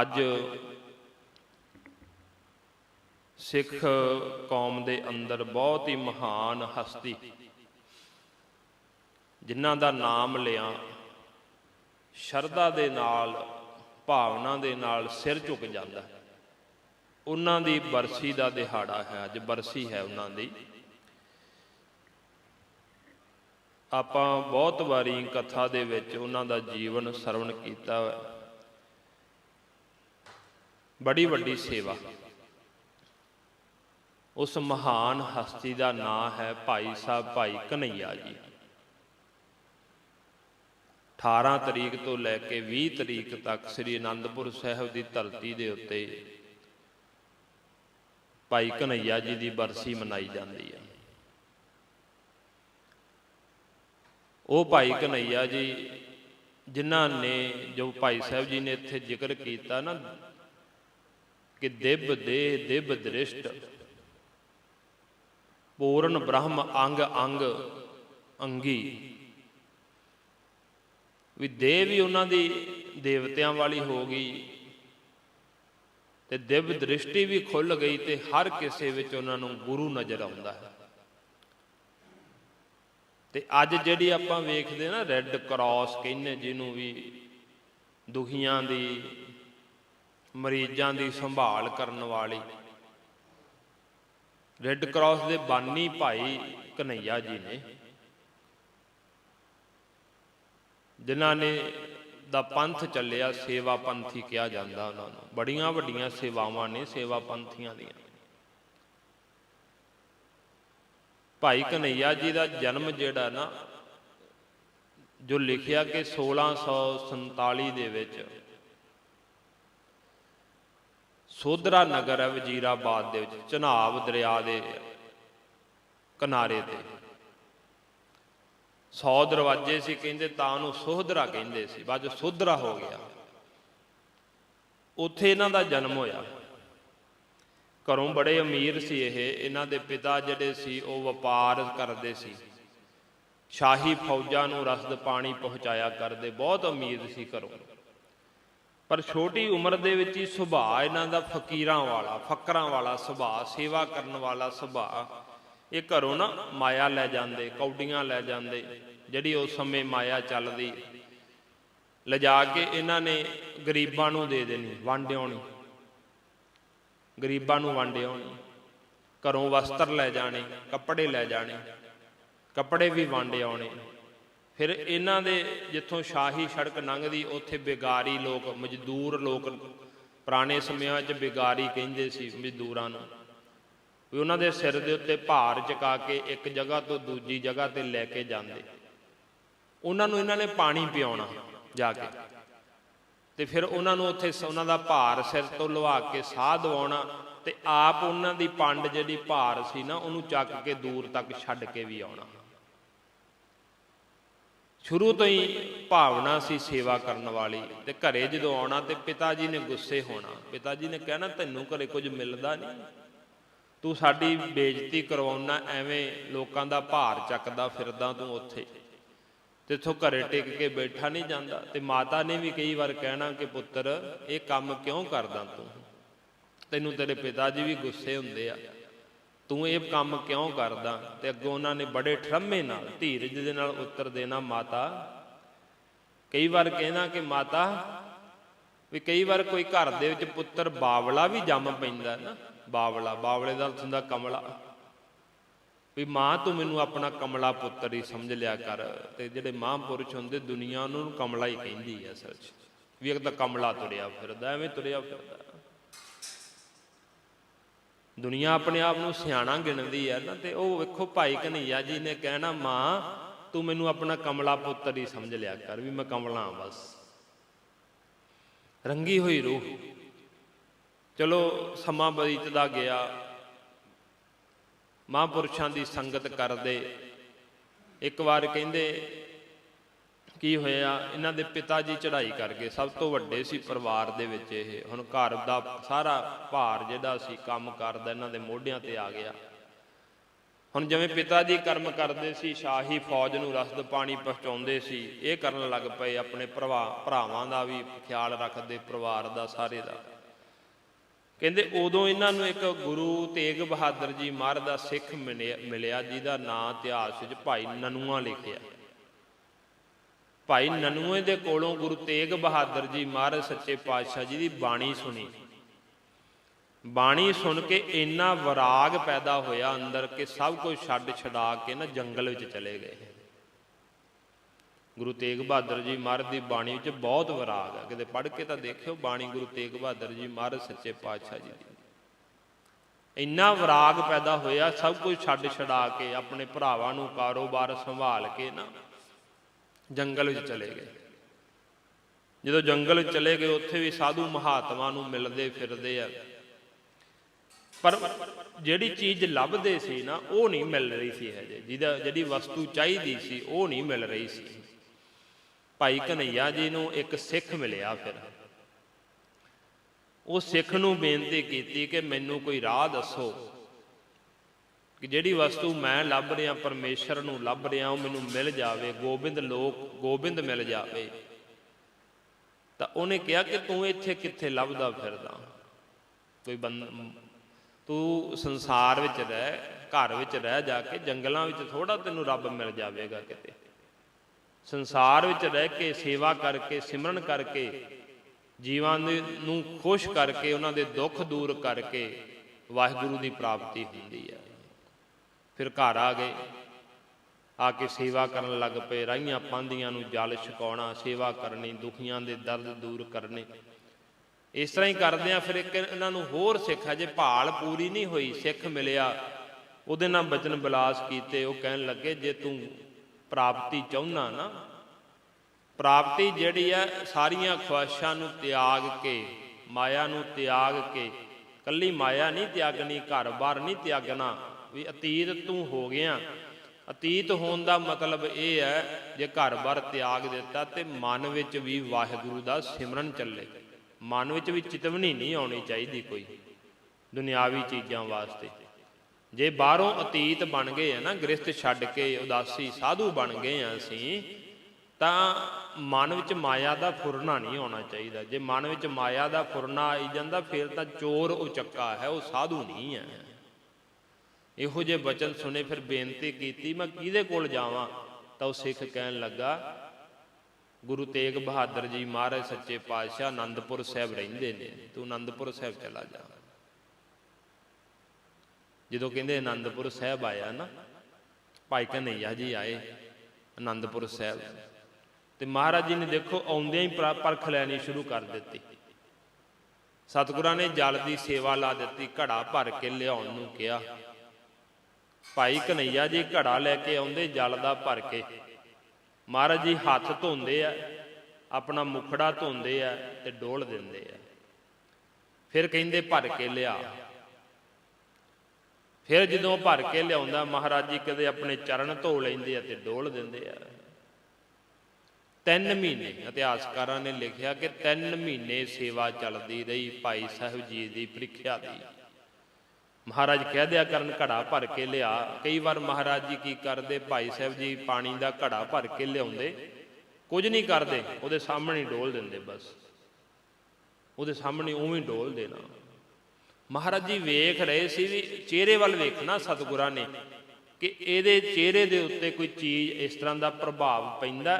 ਅੱਜ ਸਿੱਖ ਕੌਮ ਦੇ ਅੰਦਰ ਬਹੁਤ ਹੀ ਮਹਾਨ ਹਸਤੀ, ਜਿਨ੍ਹਾਂ ਦਾ ਨਾਮ ਲਿਆ, ਸ਼ਰਧਾ ਦੇ ਨਾਲ, ਭਾਵਨਾ ਦੇ ਨਾਲ ਸਿਰ ਝੁਕ ਜਾਂਦਾ ਉਹਨਾਂ ਦੀ ਬਰਸੀ ਦਾ ਦਿਹਾੜਾ ਹੈ, ਅੱਜ ਬਰਸੀ ਹੈ ਉਹਨਾਂ ਦੀ। ਆਪਾਂ ਬਹੁਤ ਵਾਰੀ ਕਥਾ ਦੇ ਵਿੱਚ ਉਹਨਾਂ ਦਾ ਜੀਵਨ ਸਰਵਣ ਕੀਤਾ ਹੈ। ਬੜੀ ਵੱਡੀ ਸੇਵਾ। ਉਸ ਮਹਾਨ ਹਸਤੀ ਦਾ ਨਾਮ ਹੈ ਭਾਈ ਸਾਹਿਬ ਭਾਈ ਕਨਈਆ ਜੀ। 18 ਤਰੀਕ ਤੋਂ ਲੈ ਕੇ 20 ਤਰੀਕ ਤੱਕ ਸ੍ਰੀ ਅਨੰਦਪੁਰ ਸਾਹਿਬ ਦੀ ਧਰਤੀ ਦੇ ਉੱਤੇ ਭਾਈ ਕਨਈਆ ਜੀ ਦੀ ਬਰਸੀ ਮਨਾਈ ਜਾਂਦੀ ਹੈ। ਉਹ ਭਾਈ ਕਨਈਆ ਜੀ ਜਿਨ੍ਹਾਂ ਨੇ ਜੋ ਭਾਈ ਸਾਹਿਬ ਜੀ ਨੇ ਇੱਥੇ ਜ਼ਿਕਰ ਕੀਤਾ ਨਾ ਕਿ ਦਿਵ ਦੇ ਦਿਵ ਦ੍ਰਿਸ਼ਟ। ਪੂਰਨ ਬ੍ਰਹਮ ਅੰਗ ਅੰਗ ਅੰਗੀ। ਵੀ ਦੇਹ ਵੀ ਉਹਨਾਂ ਦੀ ਦੇਵਤਿਆਂ ਵਾਲੀ ਹੋ ਗਈ। ਤੇ ਦਿਵ ਦ੍ਰਿਸ਼ਟੀ ਵੀ ਖੁੱਲ ਗਈ ਤੇ ਹਰ ਕਿਸੇ ਵਿੱਚ ਉਹਨਾਂ ਨੂੰ ਗੁਰੂ ਨਜ਼ਰ ਆਉਂਦਾ ਹੈ। ਤੇ ਅੱਜ ਜਿਹੜੀ ਆਪਾਂ ਵੇਖਦੇ ਨਾ ਰੈੱਡ ਕਰਾਸ ਕਹਿੰਨੇ ਜਿਹਨੂੰ ਵੀ ਦੁਖੀਆਂ ਦੀ ਮਰੀਜ਼ਾਂ ਦੀ ਸੰਭਾਲ ਕਰਨ ਵਾਲੀ। ਰੈੱਡ ਕਰਾਸ ਦੇ ਬਾਨੀ ਭਾਈ ਕਨਈਆ ਜੀ ਨੇ, ਜਿਨ੍ਹਾਂ ਨੇ ਦਾ ਪੰਥ ਚੱਲਿਆ, ਸੇਵਾ ਪੰਥੀ ਕਿਹਾ ਜਾਂਦਾ ਉਹਨਾਂ ਨੂੰ। ਬੜੀਆਂ ਵੱਡੀਆਂ ਸੇਵਾਵਾਂ ਨੇ ਸੇਵਾ ਪੰਥੀਆਂ ਦੀਆਂ। ਭਾਈ ਕਨਈਆ ਜੀ ਦਾ ਜਨਮ ਜਿਹੜਾ ਨਾ, ਜੋ ਲਿਖਿਆ ਕਿ 1647 ਦੇ ਵਿੱਚ ਸੋਧਰਾ ਨਗਰ ਹੈ ਵਜੀਰਾਬਾਦ ਦੇ ਵਿੱਚ ਚਨਾਬ ਦਰਿਆ ਦੇ ਕਿਨਾਰੇ ਤੇ। 100 ਦਰਵਾਜ਼ੇ ਸੀ ਕਹਿੰਦੇ, ਤਾਂ ਉਹਨੂੰ ਸੋਧਰਾ ਕਹਿੰਦੇ ਸੀ, ਬਾਅਦ ਚ ਸੋਧਰਾ ਹੋ ਗਿਆ। ਉੱਥੇ ਇਹਨਾਂ ਦਾ ਜਨਮ ਹੋਇਆ। ਘਰੋਂ ਬੜੇ ਅਮੀਰ ਸੀ ਇਹ, ਇਹਨਾਂ ਦੇ ਪਿਤਾ ਜਿਹੜੇ ਸੀ, ਉਹ ਵਪਾਰ ਕਰਦੇ ਸੀ। ਸ਼ਾਹੀ ਫੌਜਾਂ ਨੂੰ ਰਸਦ ਪਾਣੀ ਪਹੁੰਚਾਇਆ ਕਰਦੇ, ਬਹੁਤ ਅਮੀਰ ਸੀ ਘਰੋਂ। ਪਰ ਛੋਟੀ ਉਮਰ ਦੇ ਵਿੱਚ ਹੀ ਸੁਭਾਅ ਇਹਨਾਂ ਦਾ ਫਕੀਰਾਂ ਵਾਲਾ, ਫਕਰਾਂ ਵਾਲਾ ਸੁਭਾਅ, ਸੇਵਾ ਕਰਨ ਵਾਲਾ ਸੁਭਾਅ। ਇਹ ਘਰੋਂ ਨਾ ਮਾਇਆ ਲੈ ਜਾਂਦੇ, ਕੌਡੀਆਂ ਲੈ ਜਾਂਦੇ, ਜਿਹੜੀ ਉਸ ਸਮੇਂ ਮਾਇਆ ਚੱਲਦੀ। ਲਿਜਾ ਕੇ ਇਹਨਾਂ ਨੇ ਗਰੀਬਾਂ ਨੂੰ ਦੇ ਦੇਣੀ ਵੰਡਿਆਉਣੀ ਗਰੀਬਾਂ ਨੂੰ ਵੰਡਿਆਉਣੀ ਘਰੋਂ ਵਸਤਰ ਲੈ ਜਾਣੇ, ਕੱਪੜੇ ਲੈ ਜਾਣੇ, ਕੱਪੜੇ ਵੀ ਵੰਡਿਆਉਣੇ ਫਿਰ ਇਹਨਾਂ ਦੇ ਜਿੱਥੋਂ ਸ਼ਾਹੀ ਸੜਕ ਲੰਘਦੀ, ਉੱਥੇ ਬੇਗਾਰੀ ਲੋਕ, ਮਜ਼ਦੂਰ ਲੋਕ ਪੁਰਾਣੇ ਸਮਿਆਂ 'ਚ ਬੇਗਾਰੀ ਕਹਿੰਦੇ ਸੀ ਮਜ਼ਦੂਰਾਂ ਨੂੰ। ਵੀ ਉਹਨਾਂ ਦੇ ਸਿਰ ਦੇ ਉੱਤੇ ਭਾਰ ਚਕਾ ਕੇ ਇੱਕ ਜਗ੍ਹਾ ਤੋਂ ਦੂਜੀ ਜਗ੍ਹਾ ਤੇ ਲੈ ਕੇ ਜਾਂਦੇ। ਉਹਨਾਂ ਨੂੰ ਇਹਨਾਂ ਨੇ ਪਾਣੀ ਪਿਆਉਣਾ ਜਾ ਕੇ। ਤੇ ਫਿਰ ਉਹਨਾਂ ਨੂੰ ਉੱਥੇ ਸ- ਉਹਨਾਂ ਦਾ ਭਾਰ ਸਿਰ ਤੋਂ ਲਵਾ ਕੇ ਸਾਹ ਦਵਾਉਣਾ ਤੇ ਆਪ ਉਹਨਾਂ ਦੀ ਪੰਡ ਜਿਹੜੀ ਭਾਰ ਸੀ ਨਾ, ਉਹਨੂੰ ਚੱਕ ਕੇ ਦੂਰ ਤੱਕ ਛੱਡ ਕੇ ਵੀ ਆਉਣਾ। ਸ਼ੁਰੂ ਤੋਂ ਹੀ ਭਾਵਨਾ ਸੀ ਸੇਵਾ ਕਰਨ ਵਾਲੀ ਤੇ ਘਰੇ ਜਦੋਂ ਆਉਣਾ ਤੇ ਪਿਤਾ ਜੀ ਨੇ ਗੁੱਸੇ ਹੋਣਾ। ਪਿਤਾ ਜੀ ਨੇ ਕਹਿਣਾ ਤੈਨੂੰ ਘਰੇ ਕੁਝ ਮਿਲਦਾ ਨਹੀਂ। ਤੂੰ ਸਾਡੀ ਬੇਇੱਜ਼ਤੀ ਕਰਵਾਉਣਾ, ਐਵੇਂ ਲੋਕਾਂ ਦਾ ਭਾਰ ਚੱਕਦਾ ਫਿਰਦਾ ਤੂੰ ਉੱਥੇ। ਤੇ ਇਥੋਂ ਘਰੇ ਟਿਕ ਕੇ ਬੈਠਾ ਨਹੀਂ ਜਾਂਦਾ। ਤੇ ਮਾਤਾ ਨੇ ਵੀ ਕਈ ਵਾਰ ਕਹਿਣਾ ਕਿ, ਪੁੱਤਰ, ਇਹ ਕੰਮ ਕਿਉਂ ਕਰਦਾ ਤੂੰ? ਤੈਨੂੰ ਤੇਰੇ ਪਿਤਾ ਜੀ ਵੀ ਗੁੱਸੇ ਹੁੰਦੇ ਆ। ਤੂੰ ਇਹ ਕੰਮ ਕਿਉਂ ਕਰਦਾ? ਤੇ ਅੱਗੋਂ ਉਹਨਾਂ ਨੇ ਬੜੇ ਠਰਮੇ ਨਾਲ ਧੀਰਜ ਦੇ ਨਾਲ ਉੱਤਰ ਦੇਣਾ, ਮਾਤਾ। ਕਈ ਵਾਰ ਕਹਿਣਾ ਕਿ ਮਾਤਾ, ਵੀ ਕਈ ਵਾਰ ਕੋਈ ਘਰ ਦੇ ਵਿੱਚ ਪੁੱਤਰ ਬਾਵਲਾ ਵੀ ਜੰਮ ਪੈਂਦਾ ਨਾ। ਬਾਵਲਾ, ਬਾਵਲੇ ਦਾ ਅਰਥ ਹੁੰਦਾ ਕਮਲਾ। ਵੀ ਮਾਂ, ਤੂੰ ਮੈਨੂੰ ਆਪਣਾ ਕਮਲਾ ਪੁੱਤਰ ਹੀ ਸਮਝ ਲਿਆ ਕਰ। ਤੇ ਜਿਹੜੇ ਮਹਾਂਪੁਰਸ਼ ਹੁੰਦੇ, ਦੁਨੀਆ ਉਹਨਾਂ ਨੂੰ ਕਮਲਾ ਹੀ ਕਹਿੰਦੀ ਹੈ ਅਸਲ 'ਚ। ਵੀ ਇੱਕ ਤਾਂ ਕਮਲਾ ਤੁਰਿਆ ਫਿਰਦਾ, ਐਵੇਂ ਤੁਰਿਆ ਫਿਰਦਾ। ਦੁਨੀਆ ਆਪਣੇ ਆਪ ਨੂੰ ਸਿਆਣਾ ਗਿਣਦੀ ਹੈ ਨਾ, ਤੇ ਉਹ ਵੇਖੋ ਭਾਈ ਕਨਈਆ ਜੀ ਨੇ ਕਹਿਣਾ, ਮਾਂ, ਤੂੰ ਮੈਨੂੰ ਆਪਣਾ ਕਮਲਾ ਪੁੱਤਰ ਹੀ ਸਮਝ ਲਿਆ ਕਰ, ਵੀ ਮੈਂ ਕਮਲਾ ਹਾਂ ਬਸ। ਰੰਗੀ ਹੋਈ ਰੂਹ। ਚਲੋ, ਸਮਾਂ ਬੀਤਦਾ ਗਿਆ। ਮਹਾਂਪੁਰਸ਼ਾਂ ਦੀ ਸੰਗਤ ਕਰਦੇ। ਇੱਕ ਵਾਰ ਕਹਿੰਦੇ ਕੀ ਹੋਇਆ? ਇਹਨਾਂ ਦੇ ਪਿਤਾ ਜੀ ਚੜ੍ਹਾਈ ਕਰ ਗਏ ਸਭ ਤੋਂ ਵੱਡੇ ਸੀ ਪਰਿਵਾਰ ਦੇ ਵਿੱਚ ਇਹ। ਹੁਣ ਘਰ ਦਾ ਸਾਰਾ ਭਾਰ ਜਿਹੜਾ ਸੀ, ਕੰਮ ਕਰਦਾ, ਇਹਨਾਂ ਦੇ ਮੋਢਿਆਂ ਤੇ ਆ ਗਿਆ। ਹੁਣ ਜਿਵੇਂ ਪਿਤਾ ਜੀ ਕਰਮ ਕਰਦੇ ਸੀ, ਸ਼ਾਹੀ ਫੌਜ ਨੂੰ ਰਸਦ ਪਾਣੀ ਪਹੁੰਚਾਉਂਦੇ ਸੀ, ਇਹ ਕਰਨ ਲੱਗ ਪਏ ਆਪਣੇ ਭਰਾ ਭਰਾਵਾਂ ਦਾ ਵੀ ਖਿਆਲ ਰੱਖਦੇ, ਪਰਿਵਾਰ ਦਾ, ਸਾਰੇ ਦਾ। ਕਹਿੰਦੇ ਉਦੋਂ ਇਹਨਾਂ ਨੂੰ ਇੱਕ ਗੁਰੂ ਤੇਗ ਬਹਾਦਰ ਜੀ ਮਹਾਰਾਜ ਦਾ ਸਿੱਖ ਮਿਲਿਆ ਮਿਲਿਆ, ਜਿਹਦਾ ਨਾਂ ਇਤਿਹਾਸ ਵਿੱਚ ਭਾਈ ਨਨੂਆ ਲਿਖਿਆ। ਭਾਈ ਨਨੂਏ ਦੇ ਕੋਲੋਂ ਗੁਰੂ ਤੇਗ ਬਹਾਦਰ ਜੀ ਮਹਾਰਾਜ ਸੱਚੇ ਪਾਤਸ਼ਾਹ ਜੀ ਦੀ ਬਾਣੀ ਸੁਣੀ। ਬਾਣੀ ਸੁਣ ਕੇ ਇੰਨਾ ਵਿਰਾਗ ਪੈਦਾ ਹੋਇਆ ਅੰਦਰ ਕਿ ਸਭ ਕੁਝ ਛੱਡ ਛਡਾ ਕੇ ਨਾ ਜੰਗਲ ਵਿੱਚ ਚਲੇ ਗਏ। ਗੁਰੂ ਤੇਗ ਬਹਾਦਰ ਜੀ ਮਹਾਰਾਜ ਦੀ ਬਾਣੀ ਵਿੱਚ ਬਹੁਤ ਵਿਰਾਗ ਹੈ ਕਿਤੇ ਪੜ੍ਹ ਕੇ ਤਾਂ ਦੇਖਿਓ ਬਾਣੀ ਗੁਰੂ ਤੇਗ ਬਹਾਦਰ ਜੀ ਮਹਾਰਾਜ ਸੱਚੇ ਪਾਤਸ਼ਾਹ ਜੀ ਦੀ। ਇੰਨਾ ਵਿਰਾਗ ਪੈਦਾ ਹੋਇਆ, ਸਭ ਕੁਝ ਛੱਡ ਛਡਾ ਕੇ, ਆਪਣੇ ਭਰਾਵਾਂ ਨੂੰ ਕਾਰੋਬਾਰ ਸੰਭਾਲ ਕੇ ਨਾ। ਜੰਗਲ ਵਿੱਚ ਚਲੇ ਗਏ। ਜਦੋਂ ਜੰਗਲ ਵਿੱਚ ਚਲੇ ਗਏ, ਉੱਥੇ ਵੀ ਸਾਧੂ ਮਹਾਤਮਾ ਨੂੰ ਮਿਲਦੇ ਫਿਰਦੇ ਆ। ਪਰ ਜਿਹੜੀ ਚੀਜ਼ ਲੱਭਦੇ ਸੀ ਨਾ, ਉਹ ਨਹੀਂ ਮਿਲ ਰਹੀ ਸੀ ਹਜੇ। ਜਿਹਦਾ, ਜਿਹੜੀ ਵਸਤੂ ਚਾਹੀਦੀ ਸੀ, ਉਹ ਨਹੀਂ ਮਿਲ ਰਹੀ ਸੀ। ਭਾਈ ਕਨਈਆ ਜੀ ਨੂੰ ਇੱਕ ਸਿੱਖ ਮਿਲਿਆ ਫਿਰ। ਉਹ ਸਿੱਖ ਨੂੰ ਬੇਨਤੀ ਕੀਤੀ ਕਿ ਮੈਨੂੰ ਕੋਈ ਰਾਹ ਦੱਸੋ। ਕਿ ਜਿਹੜੀ ਵਸਤੂ ਮੈਂ ਲੱਭ ਰਿਹਾ, ਪਰਮੇਸ਼ਰ ਨੂੰ ਲੱਭ ਰਿਹਾ, ਉਹ ਮੈਨੂੰ ਮਿਲ ਜਾਵੇ, ਗੋਬਿੰਦ ਲੋਕ, ਗੋਬਿੰਦ ਮਿਲ ਜਾਵੇ। ਤਾਂ ਉਹਨੇ ਕਿਹਾ ਕਿ ਤੂੰ ਇੱਥੇ ਕਿੱਥੇ ਲੱਭਦਾ ਫਿਰਦਾ? ਕੋਈ ਬੰਦਾ, ਤੂੰ ਸੰਸਾਰ ਵਿੱਚ ਰਹਿ, ਘਰ ਵਿੱਚ ਰਹਿ ਜਾ ਕੇ ਜੰਗਲਾਂ ਵਿੱਚ ਥੋੜਾ ਤੈਨੂੰ ਰੱਬ ਮਿਲ ਜਾਵੇਗਾ ਕਿਤੇ। ਸੰਸਾਰ ਵਿੱਚ ਰਹਿ ਕੇ ਸੇਵਾ ਕਰਕੇ, ਸਿਮਰਨ ਕਰਕੇ, ਜੀਵਾਂ ਨੂੰ ਖੁਸ਼ ਕਰਕੇ, ਉਹਨਾਂ ਦੇ ਦੁੱਖ ਦੂਰ ਕਰਕੇ ਵਾਹਿਗੁਰੂ ਦੀ ਪ੍ਰਾਪਤੀ ਹੁੰਦੀ ਹੈ। ਫਿਰ ਘਰ ਆ ਗਏ। ਆ ਕੇ ਸੇਵਾ ਕਰਨ ਲੱਗ ਪਏ। ਰਾਈਆਂ ਪਾਂਦੀਆਂ ਨੂੰ ਜਲ ਛਕਾਉਣਾ, ਸੇਵਾ ਕਰਨੀ, ਦੁਖੀਆਂ ਦੇ ਦਰਦ ਦੂਰ ਕਰਨੇ। ਇਸ ਤਰ੍ਹਾਂ ਹੀ ਕਰਦੇ ਆ। ਫਿਰ ਇੱਕ ਇਹਨਾਂ ਨੂੰ ਹੋਰ ਸਿੱਖ ਹੈ ਜੇ ਭਾਲ ਪੂਰੀ ਨਹੀਂ ਹੋਈ, ਸਿੱਖ ਮਿਲਿਆ, ਉਹਦੇ ਨਾਲ ਬਚਨ ਬਿਲਾਸ ਕੀਤੇ। ਉਹ ਕਹਿਣ ਲੱਗੇ, ਜੇ ਤੂੰ ਪ੍ਰਾਪਤੀ ਚਾਹੁੰਦਾ ਨਾ, ਪ੍ਰਾਪਤੀ ਜਿਹੜੀ ਹੈ ਸਾਰੀਆਂ ਖੁਆਇਸ਼ਾਂ ਨੂੰ ਤਿਆਗ ਕੇ, ਮਾਇਆ ਨੂੰ ਤਿਆਗ ਕੇ, ਕੱਲੀ ਮਾਇਆ ਨਹੀਂ ਤਿਆਗਣੀ ਘਰ-ਬਾਰ ਨਹੀਂ ਤਿਆਗਣਾ ਵੀ ਅਤੀਤ ਤੂੰ ਹੋ ਗਿਆ। ਅਤੀਤ ਹੋਣ ਦਾ ਮਤਲਬ ਇਹ ਹੈ, ਜੇ ਘਰ-ਬਾਰ ਤਿਆਗ ਦਿੱਤਾ ਤੇ ਮਨ ਵਿੱਚ ਵੀ ਵਾਹਿਗੁਰੂ ਦਾ ਸਿਮਰਨ ਚੱਲੇ। ਮਨ ਵਿੱਚ ਵੀ ਚਿਤਵਨੀ ਨਹੀਂ ਆਉਣੀ ਚਾਹੀਦੀ ਕੋਈ ਦੁਨਿਆਵੀ ਚੀਜ਼ਾਂ ਵਾਸਤੇ। ਜੇ ਬਾਹਰੋਂ ਅਤੀਤ ਬਣ ਗਏ ਆ ਨਾ, ਗ੍ਰਸਥ ਛੱਡ ਕੇ ਉਦਾਸੀ ਸਾਧੂ ਬਣ ਗਏ ਆ ਅਸੀਂ, ਤਾਂ ਮਨ ਵਿੱਚ ਮਾਇਆ ਦਾ ਫੁਰਨਾ ਨਹੀਂ ਆਉਣਾ ਚਾਹੀਦਾ। ਜੇ ਮਨ ਵਿੱਚ ਮਾਇਆ ਦਾ ਫੁਰਨਾ ਆਈ ਜਾਂਦਾ, ਫਿਰ ਤਾਂ ਚੋਰ ਉਹ ਚੱਕਾ ਹੈ, ਉਹ ਸਾਧੂ ਨਹੀਂ ਹੈ। ਇਹੋ ਜਿਹੇ ਬਚਨ ਸੁਨੇ ਫਿਰ ਬੇਨਤੀ ਕੀਤੀ, ਮੈਂ ਕਿਹਦੇ ਕੋਲ ਜਾਵਾਂ? ਤਾਂ ਉਹ ਸਿੱਖ ਕਹਿਣ ਲੱਗਾ, ਗੁਰੂ ਤੇਗ ਬਹਾਦਰ ਜੀ ਮਹਾਰਾਜ ਸੱਚੇ ਪਾਤਸ਼ਾਹ ਆਨੰਦਪੁਰ ਸਾਹਿਬ ਰਹਿੰਦੇ ਨੇ, ਤੂੰ ਆਨੰਦਪੁਰ ਸਾਹਿਬ ਚਲਾ ਜਾ। ਜਦੋਂ ਕਹਿੰਦੇ ਆਨੰਦਪੁਰ ਸਾਹਿਬ ਆਇਆ ਨਾ, ਭਾਈ ਕਨਈਆ ਜੀ ਆਏ ਆਨੰਦਪੁਰ ਸਾਹਿਬ, ਤੇ ਮਹਾਰਾਜ ਜੀ ਨੇ ਦੇਖੋ ਆਉਂਦਿਆਂ ਹੀ ਪਰਖ ਲੈਣੀ ਸ਼ੁਰੂ ਕਰ ਦਿੱਤੀ। ਸਤਿਗੁਰਾਂ ਨੇ ਜਲ ਦੀ ਸੇਵਾ ਲਾ ਦਿੱਤੀ, ਘੜਾ ਭਰ ਕੇ ਲਿਆਉਣ ਨੂੰ ਕਿਹਾ। ਭਾਈ ਕਨਈਆ ਜੀ ਘੜਾ ਲੈ ਕੇ ਆਉਂਦੇ, ਜਲ ਦਾ ਭਰ ਕੇ। ਮਹਾਰਾਜ ਜੀ ਹੱਥ ਧੋਂਦੇ ਆ, ਆਪਣਾ ਮੁਖੜਾ ਧੋਂਦੇ ਆ ਤੇ ਡੋਲ ਦਿੰਦੇ ਆ। ਫਿਰ ਕਹਿੰਦੇ ਭਰ ਕੇ ਲਿਆ। ਫਿਰ ਜਦੋਂ ਭਰ ਕੇ ਲਿਆਉਂਦਾ, ਮਹਾਰਾਜ ਜੀ ਕਦੇ ਆਪਣੇ ਚਰਨ ਧੋ ਲੈਂਦੇ ਆ ਤੇ ਡੋਲ ਦਿੰਦੇ ਆ। ਤਿੰਨ ਮਹੀਨੇ ਇਤਿਹਾਸਕਾਰਾਂ ਨੇ ਲਿਖਿਆ ਕਿ ਤਿੰਨ ਮਹੀਨੇ ਸੇਵਾ ਚੱਲਦੀ ਰਹੀ, ਭਾਈ ਸਾਹਿਬ ਜੀ ਦੀ ਪ੍ਰੀਖਿਆ ਦੀ। ਮਹਾਰਾਜ ਕਹਿ ਦਿਆ ਕਰਨ, ਘੜਾ ਭਰ ਕੇ ਲਿਆ। ਕਈ ਵਾਰ ਮਹਾਰਾਜ ਜੀ ਕੀ ਕਰਦੇ? ਭਾਈ ਸਾਹਿਬ ਜੀ ਪਾਣੀ ਦਾ ਘੜਾ ਭਰ ਕੇ ਲਿਆਉਂਦੇ। ਕੁਝ ਨਹੀਂ ਕਰਦੇ, ਉਹਦੇ ਸਾਹਮਣੇ ਹੀ ਡੋਲ ਦਿੰਦੇ ਬਸ। ਉਹਦੇ ਸਾਹਮਣੇ ਉਵੇਂ ਡੋਲ ਦੇਣਾ। ਮਹਾਰਾਜ ਜੀ ਵੇਖ ਰਹੇ ਸੀ ਵੀ ਚਿਹਰੇ ਵੱਲ ਵੇਖਣਾ ਸਤਿਗੁਰਾਂ ਨੇ ਕਿ ਇਹਦੇ ਚਿਹਰੇ ਦੇ ਉੱਤੇ ਕੋਈ ਚੀਜ਼ ਇਸ ਤਰ੍ਹਾਂ ਦਾ ਪ੍ਰਭਾਵ ਪੈਂਦਾ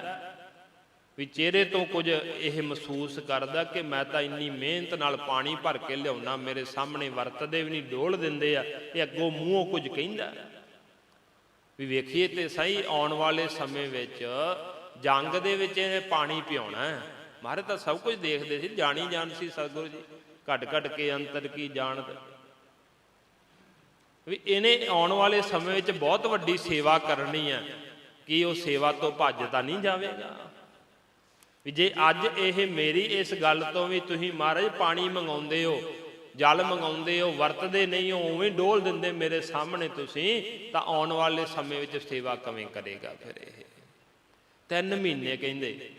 ਵੀ ਚਿਹਰੇ ਤੋਂ ਕੁਝ ਇਹ ਮਹਿਸੂਸ ਕਰਦਾ ਕਿ ਮੈਂ ਤਾਂ ਇੰਨੀ ਮਿਹਨਤ ਨਾਲ ਪਾਣੀ ਭਰ ਕੇ ਲਿਆਉਣਾ, ਮੇਰੇ ਸਾਹਮਣੇ ਵਰਤਦੇ ਵੀ ਨਹੀਂ ਡੋਲ ਦਿੰਦੇ ਆ, ਇਹ ਅੱਗੋਂ ਮੂੰਹੋਂ ਕੁਝ ਕਹਿੰਦਾ। ਵੀ ਵੇਖੀਏ ਤੇ ਸਹੀ, ਆਉਣ ਵਾਲੇ ਸਮੇਂ ਵਿੱਚ ਜੰਗ ਦੇ ਵਿੱਚ ਇਹ ਪਾਣੀ ਪਿਆਉਣਾ ਹੈ। ਮਹਾਰਾਜ ਤਾਂ ਸਭ ਕੁਝ ਦੇਖਦੇ ਸੀ, ਜਾਣੀ ਜਾਣ ਸੀ ਸਤਿਗੁਰੂ ਜੀ, ਘਟ ਘਟ ਕੇ ਅੰਤਰ ਕੀ ਜਾਣਤ ਵੀ ਇਹਨੇ ਆਉਣ ਵਾਲੇ ਸਮੇਂ ਵਿੱਚ ਬਹੁਤ ਵੱਡੀ ਸੇਵਾ ਕਰਨੀ ਹੈ, ਕਿ ਉਹ ਸੇਵਾ ਤੋਂ ਭੱਜ ਤਾਂ ਨਹੀਂ ਜਾਵੇਗਾ। ਵੀ ਜੇ ਅੱਜ ਇਹ ਮੇਰੀ ਇਸ ਗੱਲ ਤੋਂ ਵੀ ਤੁਸੀਂ ਮਹਾਰਾਜ ਪਾਣੀ ਮੰਗਾਉਂਦੇ ਹੋ, ਜਲ ਮੰਗਾਉਂਦੇ ਹੋ, ਵਰਤਦੇ ਨਹੀਂ ਹੋ, ਉਵੇਂ ਡੋਲ ਦਿੰਦੇ ਮੇਰੇ ਸਾਹਮਣੇ ਤੁਸੀਂ, ਤਾਂ ਆਉਣ ਵਾਲੇ ਸਮੇਂ ਵਿੱਚ ਸੇਵਾ ਕਿਵੇਂ ਕਰੇਗਾ ਫਿਰ ਇਹ? ਤਿੰਨ ਮਹੀਨੇ ਕਹਿੰਦੇ,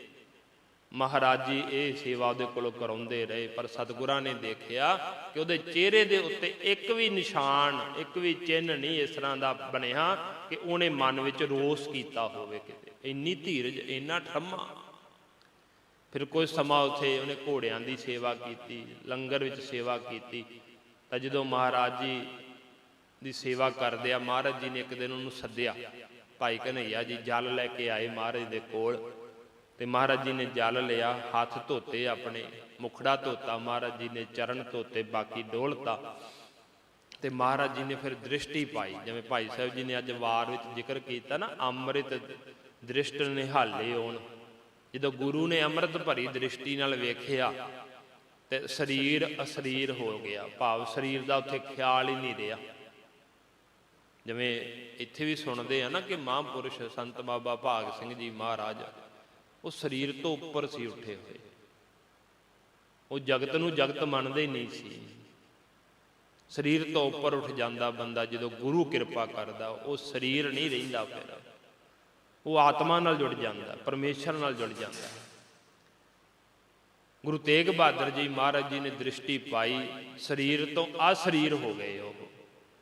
ਮਹਾਰਾਜ ਜੀ ਇਹ ਸੇਵਾ ਉਹਦੇ ਕੋਲੋਂ ਕਰਾਉਂਦੇ ਰਹੇ, ਪਰ ਸਤਿਗੁਰਾਂ ਨੇ ਦੇਖਿਆ ਕਿ ਉਹਦੇ ਚਿਹਰੇ ਦੇ ਉੱਤੇ ਇੱਕ ਵੀ ਨਿਸ਼ਾਨ, ਇੱਕ ਵੀ ਚਿੰਨ੍ਹ ਨਹੀਂ ਇਸ ਤਰ੍ਹਾਂ ਦਾ ਬਣਿਆ ਕਿ ਉਹਨੇ ਮਨ ਵਿੱਚ ਰੋਸ ਕੀਤਾ ਹੋਵੇ ਕਿਤੇ। ਇੰਨੀ ਧੀਰਜ, ਇੰਨਾ ਠਰਮਾ। ਫਿਰ ਕੁਝ ਸਮਾਂ ਉੱਥੇ ਉਹਨੇ ਘੋੜਿਆਂ ਦੀ ਸੇਵਾ ਕੀਤੀ, ਲੰਗਰ ਵਿੱਚ ਸੇਵਾ ਕੀਤੀ। ਤਾਂ ਜਦੋਂ ਮਹਾਰਾਜ ਜੀ ਦੀ ਸੇਵਾ ਕਰਦੇ ਆ, ਮਹਾਰਾਜ ਜੀ ਨੇ ਇੱਕ ਦਿਨ ਉਹਨੂੰ ਸੱਦਿਆ, ਭਾਈ ਕਨਈਆ ਜੀ, ਜਲ ਲੈ ਕੇ ਆਏ ਮਹਾਰਾਜ ਦੇ ਕੋਲ। ਤੇ ਮਹਾਰਾਜ ਜੀ ਨੇ ਜਲ ਲਿਆ, ਹੱਥ ਧੋਤੇ ਆਪਣੇ, ਮੁਖੜਾ ਧੋਤਾ, ਮਹਾਰਾਜ ਜੀ ਨੇ ਚਰਨ ਧੋਤੇ, ਬਾਕੀ ਡੋਲਤਾ। ਤੇ ਮਹਾਰਾਜ ਜੀ ਨੇ ਫਿਰ ਦ੍ਰਿਸ਼ਟੀ ਪਾਈ, ਜਿਵੇਂ ਭਾਈ ਸਾਹਿਬ ਜੀ ਨੇ ਅੱਜ ਵਾਰ ਵਿੱਚ ਜ਼ਿਕਰ ਕੀਤਾ ਨਾ, ਅੰਮ੍ਰਿਤ ਦ੍ਰਿਸ਼ਟ ਨਿਹਾਲੇ ਹੋਣ। ਜਦੋਂ ਗੁਰੂ ਨੇ ਅੰਮ੍ਰਿਤ ਭਰੀ ਦ੍ਰਿਸ਼ਟੀ ਨਾਲ ਵੇਖਿਆ ਤੇ ਸਰੀਰ ਅਸਰੀਰ ਹੋ ਗਿਆ। ਭਾਵ ਸਰੀਰ ਦਾ ਉੱਥੇ ਖਿਆਲ ਹੀ ਨਹੀਂ ਰਿਹਾ। ਜਿਵੇਂ ਇੱਥੇ ਵੀ ਸੁਣਦੇ ਆ ਨਾ ਕਿ ਮਹਾਂਪੁਰਸ਼ ਸੰਤ ਬਾਬਾ ਭਾਗ ਸਿੰਘ ਜੀ ਮਹਾਰਾਜ, ਉਹ ਸਰੀਰ ਤੋਂ ਉੱਪਰ ਸੀ ਉੱਠੇ ਹੋਏ। ਉਹ ਜਗਤ ਨੂੰ ਜਗਤ ਮੰਨਦੇ ਨਹੀਂ ਸੀ। ਸਰੀਰ ਤੋਂ ਉੱਪਰ ਉੱਠ ਜਾਂਦਾ ਬੰਦਾ ਜਦੋਂ ਗੁਰੂ ਕਿਰਪਾ ਕਰਦਾ, ਉਹ ਸਰੀਰ ਨਹੀਂ ਰਹਿੰਦਾ ਫਿਰ। ਉਹ ਆਤਮਾ ਨਾਲ ਜੁੜ ਜਾਂਦਾ, ਪਰਮੇਸ਼ਰ ਨਾਲ ਜੁੜ ਜਾਂਦਾ। ਗੁਰੂ ਤੇਗ ਬਹਾਦਰ ਜੀ ਮਹਾਰਾਜ ਜੀ ਨੇ ਦ੍ਰਿਸ਼ਟੀ ਪਾਈ, ਸਰੀਰ ਤੋਂ ਆ ਸਰੀਰ ਹੋ ਗਏ ਉਹ।